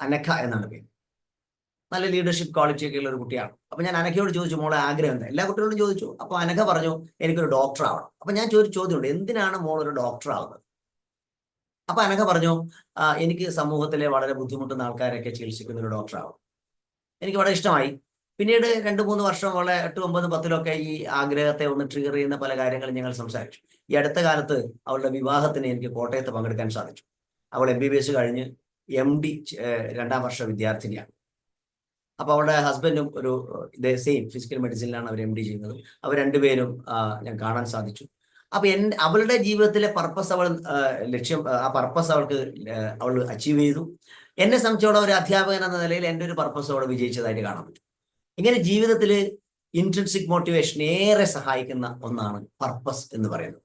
അനഖ എന്നാണ് പേര്. നല്ല ലീഡർഷിപ്പ് ക്വാളിറ്റി ഒക്കെ ഉള്ള ഒരു കുട്ടിയാണ്. അപ്പൊ ഞാൻ അനഖയോട് ചോദിച്ചു മോളെ ആഗ്രഹം എന്താ? എല്ലാ കുട്ടികളോടും ചോദിച്ചു. അപ്പൊ അനഘ പറഞ്ഞു എനിക്കൊരു ഡോക്ടർ ആവണം. അപ്പൊ ഞാൻ ചോദിച്ചു ചോദ്യമുണ്ട് എന്തിനാണ് മോൾ ഒരു ഡോക്ടർ ആവുന്നത്? അപ്പൊ അനഘ പറഞ്ഞു എനിക്ക് സമൂഹത്തിലെ വളരെ ബുദ്ധിമുട്ടുന്ന ആൾക്കാരെയൊക്കെ ചികിത്സിക്കുന്ന ഒരു ഡോക്ടർ ആവണം. എനിക്ക് വളരെ ഇഷ്ടമായി. പിന്നീട് രണ്ട് മൂന്ന് വർഷം വളരെ എട്ട് ഒമ്പത് പത്തിലൊക്കെ ഈ ആഗ്രഹത്തെ ഒന്ന് ട്രിഗർ ചെയ്യുന്ന പല കാര്യങ്ങളും ഞങ്ങൾ സംസാരിച്ചു. ഈ അടുത്ത കാലത്ത് അവളുടെ വിവാഹത്തിന് എനിക്ക് കോട്ടയത്ത് പങ്കെടുക്കാൻ സാധിച്ചു. അവൾ എം ബി ബി എസ് കഴിഞ്ഞ് എം ഡി രണ്ടാം വർഷ വിദ്യാർത്ഥിനിയാണ്. അപ്പൊ അവളുടെ ഹസ്ബൻഡും ഒരു ഇതേ സെയിം ഫിസിക്കൽ മെഡിസിനിലാണ് അവർ എം ഡി ചെയ്യുന്നത്. അവർ രണ്ടുപേരും ഞാൻ കാണാൻ സാധിച്ചു. അപ്പൊ എൻ അവളുടെ ജീവിതത്തിലെ പർപ്പസ് അവൾ ലക്ഷ്യം ആ പർപ്പസ് അവൾക്ക് അവൾ അച്ചീവ് ചെയ്തു. എന്നെ സംബന്ധിച്ചോളം ഒരു അധ്യാപകൻ എന്ന നിലയിൽ എന്റെ ഒരു പർപ്പസ് അവിടെ വിജയിച്ചതായിട്ട് കാണാൻ പറ്റും. ഇങ്ങനെ ജീവിതത്തിൽ ഇൻട്രൻസിക് മോട്ടിവേഷൻ ഏറെ സഹായിക്കുന്ന ഒന്നാണ് പർപ്പസ് എന്ന് പറയുന്നത്.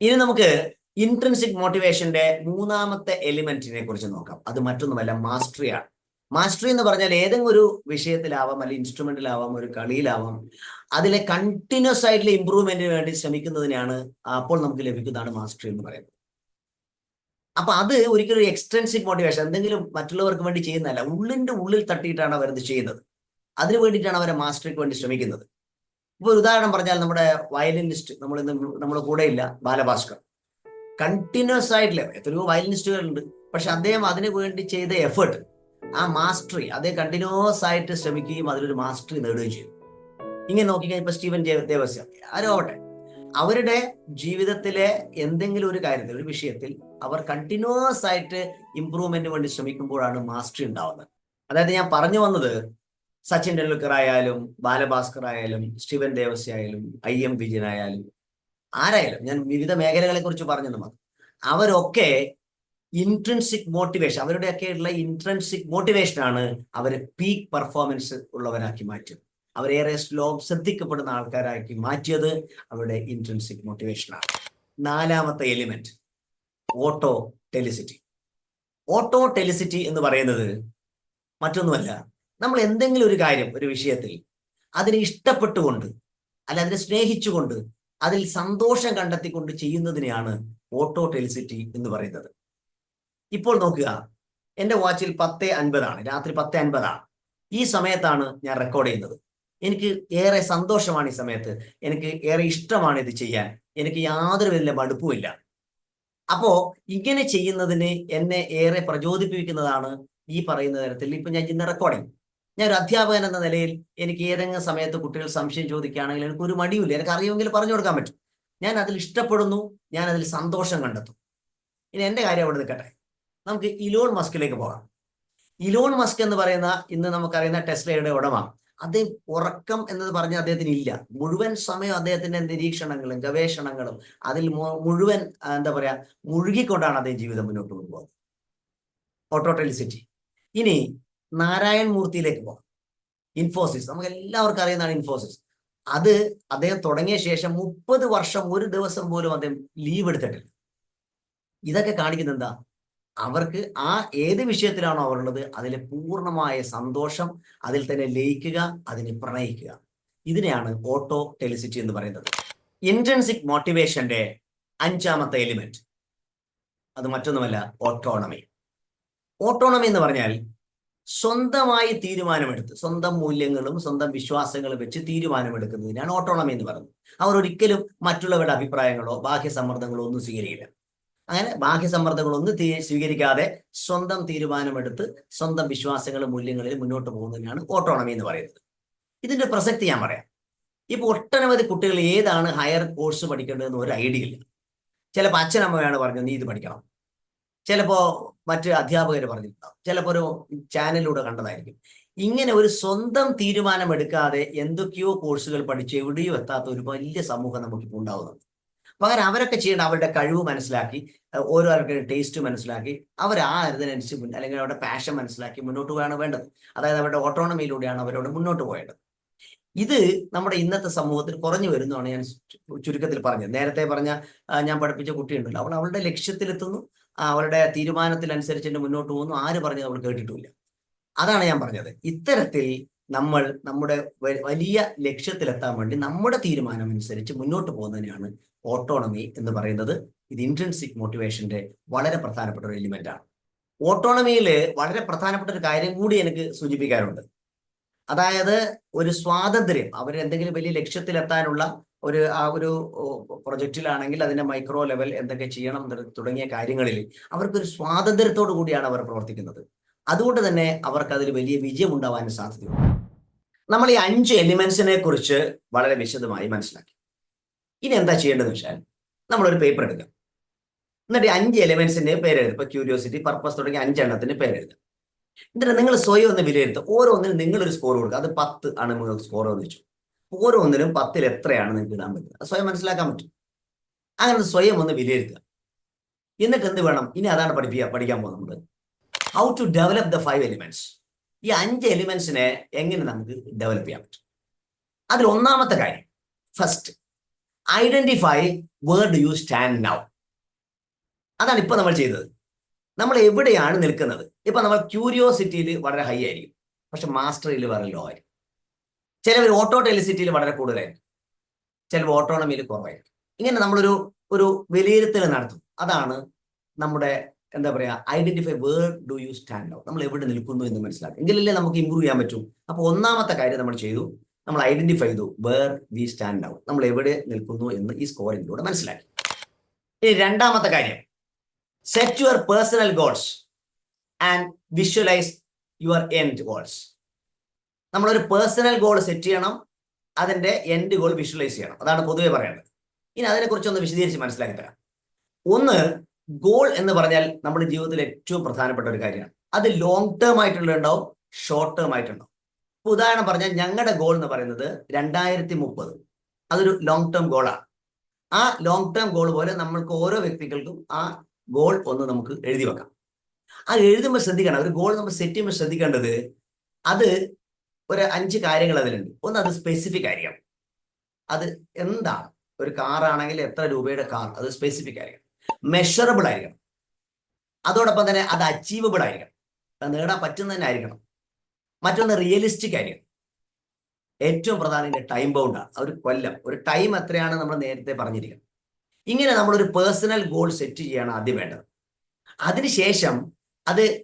ഇനി നമുക്ക് ഇൻട്രൻസിക് മോട്ടിവേഷന്റെ മൂന്നാമത്തെ എലിമെന്റിനെ കുറിച്ച് നോക്കാം. അത് മറ്റൊന്നുമല്ല മാസ്റ്ററി ആണ്. മാസ്റ്ററി എന്ന് പറഞ്ഞാൽ ഏതെങ്കിലും ഒരു വിഷയത്തിലാവാം അല്ലെങ്കിൽ ഇൻസ്ട്രുമെന്റിലാവാം ഒരു കളിയിലാവാം അതിലെ കണ്ടിന്യൂസ് ആയിട്ടുള്ള ഇമ്പ്രൂവ്മെന്റിന് വേണ്ടി ശ്രമിക്കുന്നതിനാണ് അപ്പോൾ നമുക്ക് ലഭിക്കുന്നതാണ് മാസ്റ്ററി എന്ന് പറയുന്നത്. അപ്പൊ അത് ഒരിക്കലും ഒരു എക്സ്റ്റൻസിക് മോട്ടിവേഷൻ എന്തെങ്കിലും മറ്റുള്ളവർക്ക് വേണ്ടി ചെയ്യുന്നതല്ല. ഉള്ളിന്റെ ഉള്ളിൽ തട്ടിയിട്ടാണ് അവരത് ചെയ്യുന്നത്. അതിനു വേണ്ടിയിട്ടാണ് അവരെ മാസ്റ്ററിക്ക് വേണ്ടി ശ്രമിക്കുന്നത്. ഇപ്പൊ ഒരു ഉദാഹരണം പറഞ്ഞാൽ നമ്മുടെ വയലിനിസ്റ്റ് നമ്മൾ ഇന്ന് നമ്മുടെ കൂടെ ഇല്ല ബാലഭാസ്കർ. കണ്ടിന്യൂസ് ആയിട്ടില്ല എത്രയോ വയലിനിസ്റ്റുകളുണ്ട്. പക്ഷെ അദ്ദേഹം അതിനു വേണ്ടി ചെയ്ത എഫേർട്ട് ആ മാസ്റ്ററി അതേ കണ്ടിന്യൂസ് ആയിട്ട് ശ്രമിക്കുകയും അതിലൊരു മാസ്റ്ററി നേടുകയും ചെയ്യും ഇങ്ങനെ നോക്കിക്കഴിഞ്ഞാൽ ഇപ്പൊ സ്റ്റീവൻ ദേവസ്യ ആരോട്ടെ അവരുടെ ജീവിതത്തിലെ എന്തെങ്കിലും ഒരു കാര്യത്തിൽ ഒരു വിഷയത്തിൽ അവർ കണ്ടിന്യൂസ് ആയിട്ട് ഇമ്പ്രൂവ്മെന്റിന് വേണ്ടി ശ്രമിക്കുമ്പോഴാണ് മാസ്റ്ററി ഉണ്ടാവുന്നത്. അതായത് ഞാൻ പറഞ്ഞു വന്നത് സച്ചിൻ ടെണ്ടുൽക്കർ ആയാലും ബാലഭാസ്കർ ആയാലും സ്റ്റീവൻ ദേവസ്യ ആയാലും ഐ എം വിജയൻ ആയാലും ആരായാലും ഞാൻ വിവിധ മേഖലകളെ കുറിച്ച് പറഞ്ഞത് മാത്രം അവരൊക്കെ ഇൻട്രൻസിക് മോട്ടിവേഷൻ അവരുടെയൊക്കെ ഉള്ള ഇൻട്രൻസിക് മോട്ടിവേഷൻ ആണ് അവരെ പീക്ക് പെർഫോമൻസ് ഉള്ളവരാക്കി മാറ്റിയത്. അവരേറെ സ്ലോ ശ്രദ്ധിക്കപ്പെടുന്ന ആൾക്കാരാക്കി മാറ്റിയത് അവരുടെ ഇൻട്രൻസിക് മോട്ടിവേഷൻ ആണ്. നാലാമത്തെ element autotelicity autotelicity എന്ന് പറയുന്നത് മറ്റൊന്നുമല്ല നമ്മൾ എന്തെങ്കിലും ഒരു കാര്യം ഒരു വിഷയത്തിൽ അതിനെ ഇഷ്ടപ്പെട്ടുകൊണ്ട് അല്ല അതിനെ സ്നേഹിച്ചുകൊണ്ട് അതിൽ സന്തോഷം കണ്ടെത്തിക്കൊണ്ട് ചെയ്യുന്നതിനെയാണ് ഓട്ടോ ടെലിസിറ്റി എന്ന് പറയുന്നത്. ഇപ്പോൾ നോക്കുക. എന്റെ വാച്ചിൽ പത്ത് അൻപതാണ്. രാത്രി പത്ത് അൻപതാണ്. ഈ സമയത്താണ് ഞാൻ റെക്കോർഡ് ചെയ്യുന്നത്. എനിക്ക് ഏറെ സന്തോഷമാണ് ഈ സമയത്ത്. എനിക്ക് ഏറെ ഇഷ്ടമാണ് ഇത് ചെയ്യാൻ. എനിക്ക് യാതൊരു വലിയ മടുപ്പുമില്ല. അപ്പോ ഇങ്ങനെ ചെയ്യുന്നതിന് എന്നെ ഏറെ പ്രചോദിപ്പിക്കുന്നതാണ് ഈ പറയുന്ന തരത്തിൽ ഇപ്പൊ ഞാൻ ചെയ്യുന്ന റെക്കോർഡിങ് ഞാൻ ഒരു അധ്യാപകൻ എന്ന നിലയിൽ എനിക്ക് ഏതെങ്കിലും സമയത്ത് കുട്ടികൾ സംശയം ചോദിക്കുകയാണെങ്കിൽ എനിക്ക് ഒരു മടിയുമില്ല. എനിക്ക് അറിയുമെങ്കിൽ പറഞ്ഞു കൊടുക്കാൻ പറ്റും. ഞാൻ അതിൽ ഇഷ്ടപ്പെടുന്നു. ഞാൻ അതിൽ സന്തോഷം കണ്ടെത്തും. ഇനി എന്റെ കാര്യം അവിടെ നിൽക്കട്ടെ. നമുക്ക് ഇലോൺ മസ്കിലേക്ക് പോകാം. ഇലോൺ മസ്ക് എന്ന് പറയുന്ന ഇന്ന് നമുക്കറിയുന്ന ടെസ്ലയുടെ ഉടമ. അദ്ദേഹം ഉറക്കം എന്നത് പറഞ്ഞ അദ്ദേഹത്തിന് ഇല്ല. മുഴുവൻ സമയം അദ്ദേഹത്തിന്റെ നിരീക്ഷണങ്ങളും ഗവേഷണങ്ങളും അതിൽ മുഴുവൻ എന്താ പറയാ മുഴുകിക്കൊണ്ടാണ് അദ്ദേഹം ജീവിതം മുന്നോട്ട് കൊണ്ടുപോകുന്നത്. ഓട്ടോട്ടലിസിറ്റി ഇനി നാരായൺ മൂർത്തിയിലേക്ക് പോകാം. ഇൻഫോസിസ് നമുക്ക് എല്ലാവർക്കും അറിയുന്നതാണ് ഇൻഫോസിസ് അത് അദ്ദേഹം തുടങ്ങിയ ശേഷം മുപ്പത് വർഷം ഒരു ദിവസം പോലും അദ്ദേഹം ലീവ് എടുത്തിട്ടില്ല. ഇതൊക്കെ കാണിക്കുന്നത് എന്താ? അവർക്ക് ആ ഏത് വിഷയത്തിലാണോ അവരുള്ളത് അതിൽ പൂർണമായ സന്തോഷം അതിൽ തന്നെ ലയിക്കുക അതിനെ പ്രണയിക്കുക. ഇതിനെയാണ് ഓട്ടോ ടെലിസിറ്റി എന്ന് പറയുന്നത്. ഇൻട്രൻസിക് മോട്ടിവേഷന്റെ അഞ്ചാമത്തെ എലിമെന്റ് അത് മറ്റൊന്നുമല്ല ഓട്ടോണമി ഓട്ടോണമി എന്ന് പറഞ്ഞാൽ സ്വന്തമായി തീരുമാനമെടുത്ത് സ്വന്തം മൂല്യങ്ങളും സ്വന്തം വിശ്വാസങ്ങളും വെച്ച് തീരുമാനമെടുക്കുന്നതിനാണ് ഓട്ടോണമി എന്ന് പറയുന്നത്. അവർ ഒരിക്കലും മറ്റുള്ളവരുടെ അഭിപ്രായങ്ങളോ ബാഹ്യ സമ്മർദ്ദങ്ങളോ ഒന്നും സ്വീകരിക്കില്ല. അങ്ങനെ ബാഹ്യ സമ്മർദ്ദങ്ങളൊന്നും തീ- സ്വീകരിക്കാതെ സ്വന്തം തീരുമാനമെടുത്ത് സ്വന്തം വിശ്വാസങ്ങളും മൂല്യങ്ങളിൽ മുന്നോട്ട് പോകുന്നതിനാണ് ഓട്ടോണമി എന്ന് പറയുന്നത്. ഇതിന്റെ പ്രസക്തി ഞാൻ പറയാം. ഇപ്പൊ ഒട്ടനവധി കുട്ടികൾ ഏതാണ് ഹയർ കോഴ്സ് പഠിക്കേണ്ടതെന്ന് ഒരു ഐഡിയ ഇല്ല. ചിലപ്പോൾ അച്ഛനമ്മയാണ് പറഞ്ഞത് നീ ഇത് പഠിക്കണം. ചിലപ്പോ മറ്റ് അധ്യാപകർ പറഞ്ഞിട്ടുണ്ടാവും. ചിലപ്പോൾ ഒരു ചാനലിലൂടെ കണ്ടതായിരിക്കും. ഇങ്ങനെ ഒരു സ്വന്തം തീരുമാനമെടുക്കാതെ എന്തൊക്കെയോ കോഴ്സുകൾ പഠിച്ച് എവിടെയോ എത്താത്ത ഒരു വലിയ സമൂഹം നമുക്ക് ഉണ്ടാവുന്നുണ്ട്. അങ്ങനെ അവരൊക്കെ ചെയ്യേണ്ട അവരുടെ കഴിവ് മനസ്സിലാക്കി ഓരോരുത്തരുടെ ടേസ്റ്റ് മനസ്സിലാക്കി അവർ ആ ഇതിനനുസരിച്ച് അല്ലെങ്കിൽ അവരുടെ പാഷൻ മനസ്സിലാക്കി മുന്നോട്ട് പോയാണ് വേണ്ടത്. അതായത് അവരുടെ ഓട്ടോണമിയിലൂടെയാണ് അവരോട് മുന്നോട്ട് പോയേണ്ടത്. ഇത് നമ്മുടെ ഇന്നത്തെ സമൂഹത്തിൽ കുറഞ്ഞു വരുന്നതാണ് ഞാൻ ചുരുക്കത്തിൽ പറഞ്ഞത്. നേരത്തെ പറഞ്ഞ ഞാൻ പഠിപ്പിച്ച കുട്ടിയുണ്ടല്ലോ. അവൾ അവളുടെ ലക്ഷ്യത്തിലെത്തുന്നു. അവളുടെ തീരുമാനത്തിനനുസരിച്ച് മുന്നോട്ട് പോകുന്നു. ആര് പറഞ്ഞത് അവൾ കേട്ടിട്ടില്ല അതാണ് ഞാൻ പറഞ്ഞത്. ഇത്തരത്തിൽ നമ്മൾ നമ്മുടെ വലിയ ലക്ഷ്യത്തിലെത്താൻ വേണ്ടി നമ്മുടെ തീരുമാനം അനുസരിച്ച് മുന്നോട്ട് പോകുന്നതിനാണ് ഓട്ടോണമി എന്ന് പറയുന്നത്. ഇത് ഇൻട്രൻസിക് മോട്ടിവേഷന്റെ വളരെ പ്രധാനപ്പെട്ട ഒരു എലിമെന്റ് ആണ്. ഓട്ടോണമിയിൽ വളരെ പ്രധാനപ്പെട്ട ഒരു കാര്യം കൂടി എനിക്ക് സൂചിപ്പിക്കാറുണ്ട് അതായത് ഒരു സ്വാതന്ത്ര്യം അവർ എന്തെങ്കിലും വലിയ ലക്ഷ്യത്തിലെത്താനുള്ള ഒരു ആ ഒരു പ്രൊജക്റ്റിലാണെങ്കിൽ അതിന്റെ മൈക്രോ ലെവൽ എന്തൊക്കെ ചെയ്യണം തുടങ്ങിയ കാര്യങ്ങളിൽ അവർക്കൊരു സ്വാതന്ത്ര്യത്തോടു കൂടിയാണ് അവർ പ്രവർത്തിക്കുന്നത്. അതുകൊണ്ട് തന്നെ അവർക്ക് അതിൽ വലിയ വിജയം ഉണ്ടാവാൻ സാധ്യതയുണ്ട്. നമ്മൾ ഈ അഞ്ച് എലിമെന്റ്സിനെ കുറിച്ച് വളരെ വിശദമായി മനസ്സിലാക്കി. ഇനി എന്താ ചെയ്യേണ്ടതെന്ന് വെച്ചാൽ നമ്മളൊരു പേപ്പർ എടുക്കാം. എന്നിട്ട് അഞ്ച് എലിമെന്റ്സിന്റെ പേരെഴുതും. ഇപ്പൊ ക്യൂരിയോസിറ്റി പർപ്പസ് തുടങ്ങിയ അഞ്ചെണ്ണത്തിന്റെ പേരെഴുതും. എന്നിട്ട് നിങ്ങൾ സ്വയം ഒന്ന് വിലയിരുത്തുക. ഓരോന്നിനും നിങ്ങളൊരു സ്കോർ കൊടുക്കുക. അത് പത്ത് ആണ് നിങ്ങൾ സ്കോർ എന്ന് വെച്ചു. ഓരോന്നിനും പത്തിൽ എത്രയാണ് നിങ്ങൾക്ക് ഇടാൻ പറ്റുന്നത്? സ്വയം മനസ്സിലാക്കാൻ പറ്റും. അങ്ങനെ സ്വയം ഒന്ന് വിലയിരുത്തുക. എന്നിട്ട് എന്ത് വേണം? ഇനി അതാണ് പഠിപ്പിക്കുക പഠിക്കാൻ പോകുന്നത്. How to develop the five elements ഈ അഞ്ച് എലിമെന്റ്സിനെ എങ്ങനെ നമുക്ക് ഡെവലപ്പ് ചെയ്യാൻ പറ്റും? അതിൽ ഒന്നാമത്തെ കാര്യം first identify where do you stand now അതാണ് ഇപ്പൊ നമ്മൾ ചെയ്തത്. നമ്മൾ എവിടെയാണ് നിൽക്കുന്നത്? ഇപ്പൊ നമ്മൾ ക്യൂരിയോസിറ്റിയിൽ വളരെ ഹൈ ആയിരിക്കും. പക്ഷെ മാസ്റ്ററിയിൽ വളരെ ലോ ആയിരിക്കും. ചിലവർ ഓട്ടോ ടെലിസിറ്റിയിൽ വളരെ കൂടുതലായിരിക്കും. ചിലവർ ഓട്ടോണമിയിൽ കുറവായിരിക്കും. ഇങ്ങനെ നമ്മളൊരു ഒരു വിലയിരുത്തൽ നടത്തും. അതാണ് നമ്മുടെ എന്താ പറയുക identify where do you stand out നമ്മൾ എവിടെ നിൽക്കുന്നു എന്ന് മനസ്സിലാക്കും എങ്കിലല്ലേ നമുക്ക് ഇമ്പ്രൂവ് ചെയ്യാൻ പറ്റൂ. അപ്പൊ ഒന്നാമത്തെ കാര്യം നമ്മൾ ചെയ്തു. നമ്മൾ ഐഡന്റിഫൈ ചെയ്തു വേർ വി സ്റ്റാൻഡ് ഔട്ട് നമ്മൾ എവിടെ നിൽക്കുന്നു എന്ന് ഈ സ്കോറിംഗിലൂടെ മനസ്സിലാക്കി. ഇനി രണ്ടാമത്തെ കാര്യം. Set your personal goals and visualise your end goals നമ്മളൊരു പേഴ്സണൽ ഗോൾ സെറ്റ് ചെയ്യണം. അതിന്റെ എൻഡ് ഗോൾ വിഷ്വലൈസ് ചെയ്യണം. അതാണ് പൊതുവെ പറയേണ്ടത്. ഇനി അതിനെക്കുറിച്ച് ഒന്ന് വിശദീകരിച്ച് മനസ്സിലാക്കി തരാം. ഒന്ന് ഗോൾ എന്ന് പറഞ്ഞാൽ നമ്മുടെ ജീവിതത്തിൽ ഏറ്റവും പ്രധാനപ്പെട്ട ഒരു കാര്യമാണ്. അത് ലോങ് ടേം ആയിട്ടുള്ളതുണ്ടാവും ഷോർട്ട് ടേം ആയിട്ടുണ്ടാവും. ഉദാഹരണം പറഞ്ഞാൽ ഞങ്ങളുടെ ഗോൾ എന്ന് പറയുന്നത് രണ്ടായിരത്തി മുപ്പത് അതൊരു ലോങ് ടേം ഗോളാണ് ആ ലോങ് ടേം ഗോൾ പോലെ നമ്മൾക്ക് ഓരോ വ്യക്തികൾക്കും ആ ഗോൾ ഒന്ന് നമുക്ക് എഴുതി വെക്കാം. ആ എഴുതുമ്പോൾ ശ്രദ്ധിക്കണം. ഒരു ഗോൾ നമ്മൾ സെറ്റ് ചെയ്യുമ്പോൾ ശ്രദ്ധിക്കേണ്ടത് അത് ഒരു അഞ്ച് കാര്യങ്ങൾ അതിലുണ്ട്. ഒന്ന് അത് സ്പെസിഫിക് ആയിരിക്കണം. അത് എന്താണ്? ഒരു കാറാണെങ്കിൽ എത്ര രൂപയുടെ കാർ അത് സ്പെസിഫിക് ആയിരിക്കണം. മെഷറബിൾ ആയിരിക്കണം. അതോടൊപ്പം തന്നെ അത് അച്ചീവബിൾ ആയിരിക്കണം. നേടാൻ പറ്റുന്നതന്നെ ആയിരിക്കണം. മറ്റൊന്ന് റിയലിസ്റ്റിക് ആയിരിക്കണം. ഏറ്റവും പ്രധാന ഇതിന്റെ ടൈം ബൗണ്ടാണ് ഒരു കൊല്ലം. ഒരു ടൈം എത്രയാണ് നമ്മൾ നേരത്തെ പറഞ്ഞിരിക്കുന്നത്. ഇങ്ങനെ നമ്മളൊരു പേഴ്സണൽ ഗോൾ സെറ്റ് ചെയ്യാണ് ആദ്യം വേണ്ടത്. അതിനുശേഷം അത്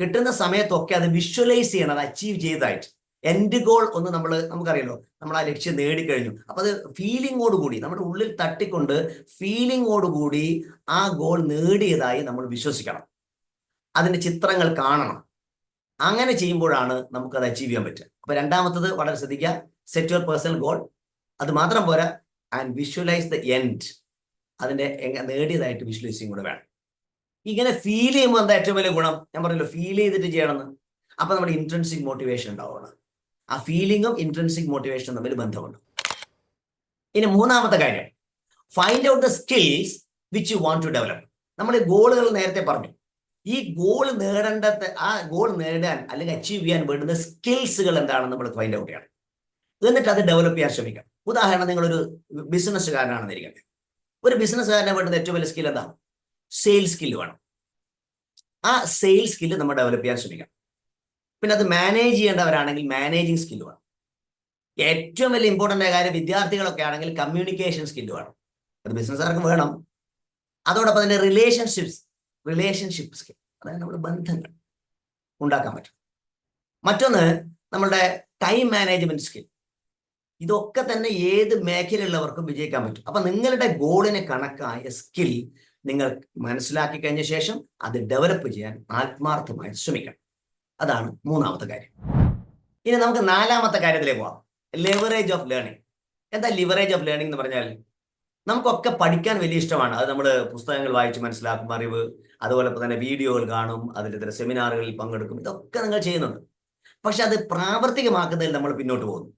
കിട്ടുന്ന സമയത്തൊക്കെ അത് വിഷ്വലൈസ് ചെയ്യണം. അത് അച്ചീവ് ചെയ്തതായിട്ട്. എൻഡ് ഗോൾ ഒന്ന് നമ്മൾ നമുക്കറിയാലോ നമ്മൾ ആ ലക്ഷ്യം നേടിക്കഴിഞ്ഞു. അപ്പൊ അത് ഫീലിങ്ങോട് കൂടി നമ്മുടെ ഉള്ളിൽ തട്ടിക്കൊണ്ട് ഫീലിങ്ങോട് കൂടി ആ ഗോൾ നേടിയതായി നമ്മൾ വിശ്വസിക്കണം. അതിന്റെ ചിത്രങ്ങൾ കാണണം. അങ്ങനെ ചെയ്യുമ്പോഴാണ് നമുക്ക് അത് അച്ചീവ് ചെയ്യാൻ പറ്റുക. അപ്പൊ രണ്ടാമത്തത് വളരെ ശ്രദ്ധിക്കുക. സെറ്റ് യുവർ പേഴ്സണൽ ഗോൾ അത് മാത്രം പോരാ. ആൻഡ് വിഷ്വലൈസ് ദ എൻഡ് അതിന്റെ നേടിയതായിട്ട് വിഷ്വലൈസിങ് കൂടെ വേണം. ഇങ്ങനെ ഫീൽ ചെയ്യുമ്പോൾ എന്താ ഏറ്റവും വലിയ ഗുണം? ഞാൻ പറഞ്ഞല്ലോ ഫീൽ ചെയ്തിട്ട് ചെയ്യണമെന്ന്. അപ്പൊ നമ്മുടെ ഇൻട്രൻസിക് മോട്ടിവേഷൻ ഉണ്ടാവണം ആ ഫീലിംഗും ഇൻട്രൻസിക് മോട്ടിവേഷനും തമ്മിൽ ബന്ധമുണ്ട്. ഇനി മൂന്നാമത്തെ കാര്യം. Find out the skills which you want to develop നമ്മൾ ഗോളുകൾ നേരത്തെ പറഞ്ഞു. ഈ ഗോൾ നേടേണ്ട ആ ഗോൾ നേടാൻ അല്ലെങ്കിൽ അച്ചീവ് ചെയ്യാൻ വേണ്ടുന്ന സ്കിൽസുകൾ എന്താണെന്ന് നമ്മൾ ഫൈൻഡ് ഔട്ട് ചെയ്യണം. എന്നിട്ട് അത് ഡെവലപ്പ് ചെയ്യാൻ ശ്രമിക്കാം. ഉദാഹരണം നിങ്ങളൊരു ബിസിനസ്സുകാരനാണെന്ന് ഇരിക്കട്ടെ ഒരു ബിസിനസ്സുകാരനെ വേണ്ടുന്ന ഏറ്റവും വലിയ സ്കിൽ എന്താ? സെയിൽസ് സ്കില്ല് വേണം. ആ സെയിൽസ് സ്കില്ല് നമ്മൾ ഡെവലപ്പ് ചെയ്യാൻ ശ്രമിക്കാം. പിന്നെ അത് മാനേജ് ചെയ്യേണ്ടവരാണെങ്കിൽ മാനേജിങ് സ്കില്ല് വേണം. ഏറ്റവും വലിയ ഇമ്പോർട്ടന്റ് ആയ കാര്യം വിദ്യാർത്ഥികളൊക്കെ ആണെങ്കിൽ കമ്മ്യൂണിക്കേഷൻ സ്കില്ല് വേണം. അത് ബിസിനസ്സുകാർക്ക് വേണം. അതോടൊപ്പം തന്നെ റിലേഷൻഷിപ്സ് റിലേഷൻഷിപ്പ് സ്കിൽ അതായത് നമ്മുടെ ബന്ധങ്ങൾ ഉണ്ടാക്കാൻ പറ്റും. മറ്റൊന്ന് നമ്മളുടെ ടൈം മാനേജ്മെന്റ് സ്കിൽ ഇതൊക്കെ തന്നെ ഏത് മേഖലയുള്ളവർക്കും വിജയിക്കാൻ പറ്റും. അപ്പൊ നിങ്ങളുടെ ഗോളിന് കണക്കായ സ്കിൽ നിങ്ങൾ മനസ്സിലാക്കി കഴിഞ്ഞ ശേഷം അത് ഡെവലപ്പ് ചെയ്യാൻ ആത്മാർത്ഥമായി ശ്രമിക്കണം. അതാണ് മൂന്നാമത്തെ കാര്യം. ഇനി നമുക്ക് നാലാമത്തെ കാര്യത്തിലേക്ക് പോവാം. ലിവറേജ് ഓഫ് ലേണിംഗ് എന്താ ലിവറേജ് ഓഫ് ലേണിംഗ് എന്ന് പറഞ്ഞാൽ? നമുക്കൊക്കെ പഠിക്കാൻ വലിയ ഇഷ്ടമാണ്. അത് നമ്മൾ പുസ്തകങ്ങൾ വായിച്ച് മനസ്സിലാക്കും അറിവ്. അതുപോലെ തന്നെ വീഡിയോകൾ കാണും അതിന്റെ സെമിനാറുകളിൽ പങ്കെടുക്കും. ഇതൊക്കെ നിങ്ങൾ ചെയ്യുന്നുണ്ട്. പക്ഷെ അത് പ്രാവർത്തികമാക്കുന്നതിൽ നമ്മൾ പിന്നോട്ട് പോകുന്നു.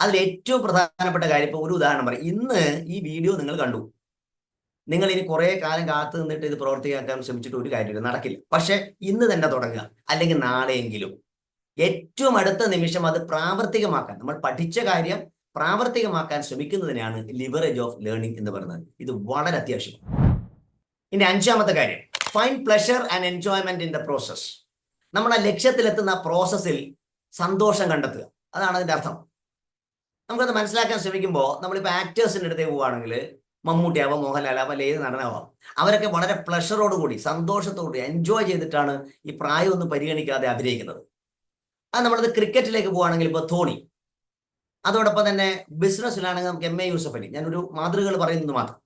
അതിൽ ഏറ്റവും പ്രധാനപ്പെട്ട കാര്യം ഇപ്പൊ ഒരു ഉദാഹരണം പറയും. ഇന്ന് ഈ വീഡിയോ നിങ്ങൾ കണ്ടു. നിങ്ങൾ ഇനി കുറെ കാലം കാത്തു നിന്നിട്ട് ഇത് പ്രവർത്തിയാക്കാൻ ശ്രമിച്ചിട്ട് ഒരു കാര്യമില്ല നടക്കില്ല. പക്ഷെ ഇന്ന് തന്നെ തുടങ്ങുക അല്ലെങ്കിൽ നാളെയെങ്കിലും. ഏറ്റവും അടുത്ത നിമിഷം അത് പ്രാവർത്തികമാക്കാൻ നമ്മൾ പഠിച്ച കാര്യം പ്രാവർത്തികമാക്കാൻ ശ്രമിക്കുന്നതിനാണ് ലിവറേജ് ഓഫ് ലേണിംഗ് എന്ന് പറയുന്നത്. ഇത് വളരെ അത്യാവശ്യം ഇനി അഞ്ചാമത്തെ കാര്യം find pleasure and enjoyment in the process നമ്മുടെ ലക്ഷ്യത്തിലെത്തുന്ന പ്രോസസ്സിൽ സന്തോഷം കണ്ടെത്തുക. അതാണ് അതിന്റെ അർത്ഥം. നമുക്കത് മനസ്സിലാക്കാൻ ശ്രമിക്കുമ്പോൾ നമ്മളിപ്പോൾ ആക്ടേഴ്സിന്റെ അടുത്തേക്ക് പോവുകയാണെങ്കിൽ മമ്മൂട്ടിയാവാം മോഹൻലാലാവാം അല്ലെ ഏത് നടനാവാം. അവരൊക്കെ വളരെ പ്ലഷറോട് കൂടി സന്തോഷത്തോട് എൻജോയ് ചെയ്തിട്ടാണ് ഈ പ്രായമൊന്നും പരിഗണിക്കാതെ അഭിനയിക്കുന്നത്. അത് നമ്മളത് ക്രിക്കറ്റിലേക്ക് പോവുകയാണെങ്കിൽ ഇപ്പോൾ ധോണി. അതോടൊപ്പം തന്നെ ബിസിനസ്സിലാണെങ്കിൽ നമുക്ക് എം എ യൂസഫ് അലി ഞാനൊരു മാതൃകകൾ പറയുന്നത് മാത്രം.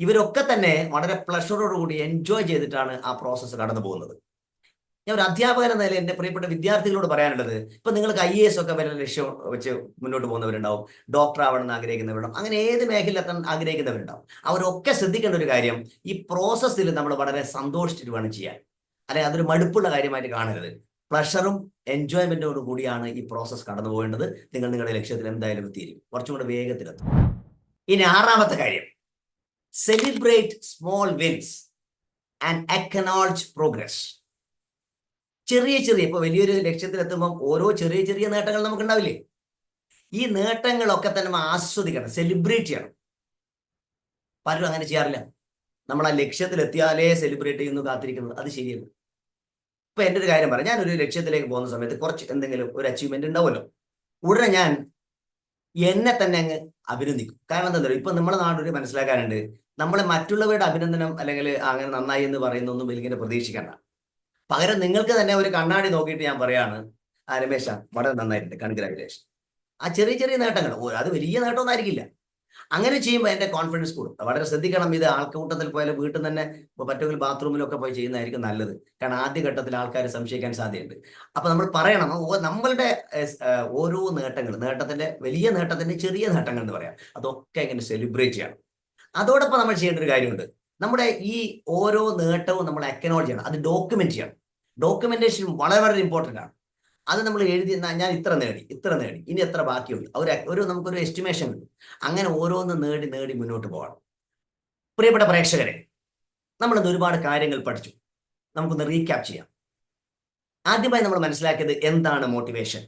ഇവരൊക്കെ തന്നെ വളരെ പ്ലഷറോട് കൂടി എൻജോയ് ചെയ്തിട്ടാണ് ആ പ്രോസസ്സ് കടന്നു പോകുന്നത് ഞാൻ ഒരു അധ്യാപകൻ എന്ന നിലയിൽ എന്റെ പ്രിയപ്പെട്ട വിദ്യാർത്ഥികളോട് പറയാനുള്ളത് ഇപ്പൊ നിങ്ങൾക്ക് ഐ എസ് ഒക്കെ വല്ല ലക്ഷ്യം വെച്ച് മുന്നോട്ട് പോകുന്നവരുണ്ടാവും ഡോക്ടർ ആവണമെന്ന് ആഗ്രഹിക്കുന്നവരുണ്ടാവും അങ്ങനെ ഏത് മേഖലയിൽ എത്താൻ ആഗ്രഹിക്കുന്നവരുണ്ടാവും. അവരൊക്കെ ശ്രദ്ധിക്കേണ്ട ഒരു കാര്യം ഈ പ്രോസസ്സിൽ നമ്മൾ വളരെ സന്തോഷിച്ചിട്ട് വേണം ചെയ്യാൻ. അല്ലെങ്കിൽ അതൊരു മടുപ്പുള്ള കാര്യമായിട്ട് കാണരുത്. പ്ലഷറും എൻജോയ്മെന്റോടും കൂടിയാണ് ഈ പ്രോസസ്സ് കടന്നു പോകേണ്ടത്. നിങ്ങൾ നിങ്ങളുടെ ലക്ഷ്യത്തിൽ എന്തായാലും എത്തിയിരിക്കും. കുറച്ചും കൂടെ വേഗത്തിലെത്തും. ഇനി ആറാമത്തെ കാര്യം. Celebrate small wins and acknowledge progress ചെറിയ ചെറിയ ഇപ്പൊ വലിയൊരു ലക്ഷ്യത്തിലെത്തുമ്പോൾ ഓരോ ചെറിയ ചെറിയ നേട്ടങ്ങൾ നമുക്ക് ഉണ്ടാവില്ലേ ഈ നേട്ടങ്ങളൊക്കെ തന്നെ നമ്മൾ ആസ്വദിക്കണം സെലിബ്രേറ്റ് ചെയ്യണം. പലരും അങ്ങനെ ചെയ്യാറില്ല. നമ്മൾ ആ ലക്ഷ്യത്തിലെത്തിയാലേ സെലിബ്രേറ്റ് ചെയ്യുന്നു കാത്തിരിക്കുന്നത് അത് ശരിയല്ല. ഇപ്പൊ എന്റെ ഒരു കാര്യം പറയാം. ഞാനൊരു ലക്ഷ്യത്തിലേക്ക് പോകുന്ന സമയത്ത് കുറച്ച് എന്തെങ്കിലും ഒരു അച്ചീവ്മെന്റ് ഉണ്ടാവുമല്ലോ. ഉടനെ ഞാൻ എന്നെ തന്നെ അങ്ങ് അഭിനന്ദിക്കും. കാരണം എന്താ പറയുക ഇപ്പൊ നമ്മളെ നാടൊരു മനസ്സിലാക്കാനുണ്ട്. നമ്മളെ മറ്റുള്ളവരുടെ അഭിനന്ദനം അല്ലെങ്കിൽ അങ്ങനെ നന്നായി എന്ന് പറയുന്നൊന്നും വലിയ പ്രതീക്ഷിക്കണ്ട. പകരം നിങ്ങൾക്ക് തന്നെ ഒരു കണ്ണാടി നോക്കിയിട്ട് ഞാൻ പറയാണ് ആ രമേശ വളരെ നന്നായിട്ടുണ്ട്. കൺഗ്രാജുലേഷൻ ആ ചെറിയ ചെറിയ നേട്ടങ്ങൾ. അത് വലിയ നേട്ടമൊന്നും ആയിരിക്കില്ല. അങ്ങനെ ചെയ്യുമ്പോൾ എന്റെ കോൺഫിഡൻസ് കൂടും. വളരെ ശ്രദ്ധിക്കണം ഇത് ആൾക്കൂട്ടത്തിൽ പോയാലും വീട്ടിൽ തന്നെ പറ്റുമെങ്കിൽ ബാത്റൂമിലൊക്കെ പോയി ചെയ്യുന്നതായിരിക്കും നല്ലത്. കാരണം ആദ്യ ഘട്ടത്തിൽ ആൾക്കാർ സംശയിക്കാൻ സാധ്യതയുണ്ട്. അപ്പൊ നമ്മൾ പറയണം നമ്മളുടെ ഓരോ നേട്ടങ്ങൾ നേട്ടത്തിന്റെ വലിയ നേട്ടത്തിന്റെ ചെറിയ നേട്ടങ്ങൾ എന്ന് പറയാം. അതൊക്കെ ഇങ്ങനെ സെലിബ്രേറ്റ് ചെയ്യണം. അതോടൊപ്പം നമ്മൾ ചെയ്യേണ്ട ഒരു കാര്യമുണ്ട്. നമ്മുടെ ഈ ഓരോ നേട്ടവും നമ്മൾ അക്കനോളജ് ചെയ്യണം. അത് ഡോക്യുമെന്റ് ചെയ്യണം. ഡോക്യുമെന്റേഷൻ വളരെ വളരെ ഇമ്പോർട്ടന്റ് ആണ്. അത് നമ്മൾ എഴുതി ഞാൻ ഇത്ര നേടി ഇത്ര നേടി ഇനി എത്ര ബാക്കിയുണ്ട്? ഒരു ഒരു നമുക്കൊരു എസ്റ്റിമേഷൻ കിട്ടും. അങ്ങനെ ഓരോന്ന് നേടി നേടി മുന്നോട്ട് പോകണം. പ്രിയപ്പെട്ട പ്രേക്ഷകരെ നമ്മൾ ഇന്ന് ഒരുപാട് കാര്യങ്ങൾ പഠിച്ചു. നമുക്കൊന്ന് റീക്യാപ്പ് ചെയ്യാം. ആദ്യമായി നമ്മൾ മനസ്സിലാക്കിയത് എന്താണ് മോട്ടിവേഷൻ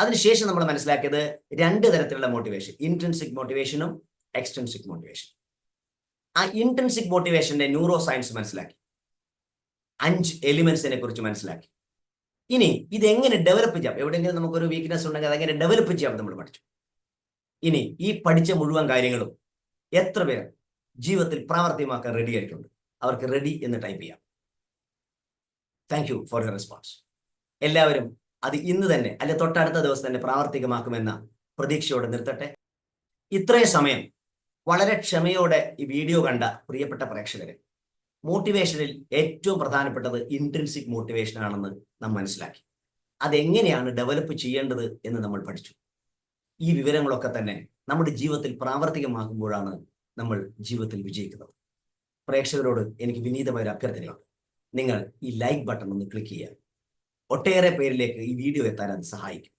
അതിനുശേഷം നമ്മൾ മനസ്സിലാക്കിയത് രണ്ട് തരത്തിലുള്ള മോട്ടിവേഷൻ ഇൻട്രൻസിക് മോട്ടിവേഷനും എക്സ്റ്റൻസിക് മോട്ടിവേഷൻ ആ ഇന്റൻസിക് മോട്ടിവേഷന്റെ ന്യൂറോ സയൻസ് മനസ്സിലാക്കി. അഞ്ച് എലിമെന്റ്സിനെ കുറിച്ച് മനസ്സിലാക്കി. ഇനി ഇത് എങ്ങനെ ഡെവലപ്പ് ചെയ്യാം? എവിടെയെങ്കിലും നമുക്കൊരു വീക്ക്നെസ് ഉണ്ടെങ്കിൽ അതെങ്ങനെ ഡെവലപ്പ് ചെയ്യാം നമ്മൾ പഠിച്ചു. ഇനി ഈ പഠിച്ച മുഴുവൻ കാര്യങ്ങളും എത്ര പേർ ജീവിതത്തിൽ പ്രാവർത്തികമാക്കാൻ റെഡി ആയിട്ടുണ്ട്? അവർക്ക് റെഡി എന്ന് ടൈപ്പ് ചെയ്യാം. Thank you for your response എല്ലാവരും അത് ഇന്ന് തന്നെ അല്ലെ തൊട്ടടുത്ത ദിവസം തന്നെ പ്രാവർത്തികമാക്കുമെന്ന പ്രതീക്ഷയോടെ നിർത്തട്ടെ. ഇത്രയും സമയം വളരെ ക്ഷമയോടെ ഈ വീഡിയോ കണ്ട പ്രിയപ്പെട്ട പ്രേക്ഷകരെ മോട്ടിവേഷനിൽ ഏറ്റവും പ്രധാനപ്പെട്ടത് ഇൻട്രൻസിക് മോട്ടിവേഷൻ ആണെന്ന് നാം മനസ്സിലാക്കി. അതെങ്ങനെയാണ് ഡെവലപ്പ് ചെയ്യേണ്ടത് എന്ന് നമ്മൾ പഠിച്ചു. ഈ വിവരങ്ങളൊക്കെ തന്നെ നമ്മുടെ ജീവിതത്തിൽ പ്രാവർത്തികമാകുമ്പോഴാണ് നമ്മൾ ജീവിതത്തിൽ വിജയിക്കുന്നത്. പ്രേക്ഷകരോട് എനിക്ക് വിനീതമായ ഒരു അഭ്യർത്ഥനയുണ്ട്. നിങ്ങൾ ഈ ലൈക്ക് ബട്ടൺ ഒന്ന് ക്ലിക്ക് ചെയ്യുക. ഒട്ടേറെ പേരിലേക്ക് ഈ വീഡിയോ എത്താൻ അത് സഹായിക്കും.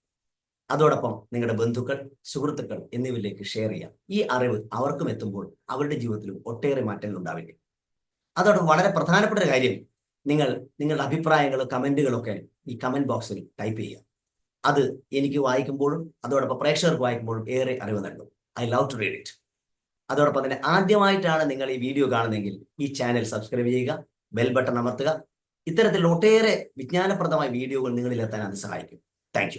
അതോടൊപ്പം നിങ്ങളുടെ ബന്ധുക്കൾ സുഹൃത്തുക്കൾ എന്നിവയിലേക്ക് ഷെയർ ചെയ്യാം. ഈ അറിവ് അവർക്കും എത്തുമ്പോൾ അവരുടെ ജീവിതത്തിലും ഒട്ടേറെ മാറ്റങ്ങൾ ഉണ്ടാവില്ല അതോടൊപ്പം വളരെ പ്രധാനപ്പെട്ട ഒരു കാര്യം നിങ്ങൾ നിങ്ങളുടെ അഭിപ്രായങ്ങളും കമന്റുകളൊക്കെ ഈ കമന്റ് ബോക്സിൽ ടൈപ്പ് ചെയ്യുക. അത് എനിക്ക് വായിക്കുമ്പോഴും അതോടൊപ്പം പ്രേക്ഷകർക്ക് വായിക്കുമ്പോഴും ഏറെ അറിവ് നൽകും. I love to read it അതോടൊപ്പം തന്നെ ആദ്യമായിട്ടാണ് നിങ്ങൾ ഈ വീഡിയോ കാണുന്നതെങ്കിൽ ഈ ചാനൽ സബ്സ്ക്രൈബ് ചെയ്യുക ബെൽ ബട്ടൺ അമർത്തുക. ഇത്തരത്തിലുള്ള ഒട്ടേറെ വിജ്ഞാനപ്രദമായ വീഡിയോകൾ നിങ്ങളിലെത്താൻ അത് സഹായിക്കും. താങ്ക്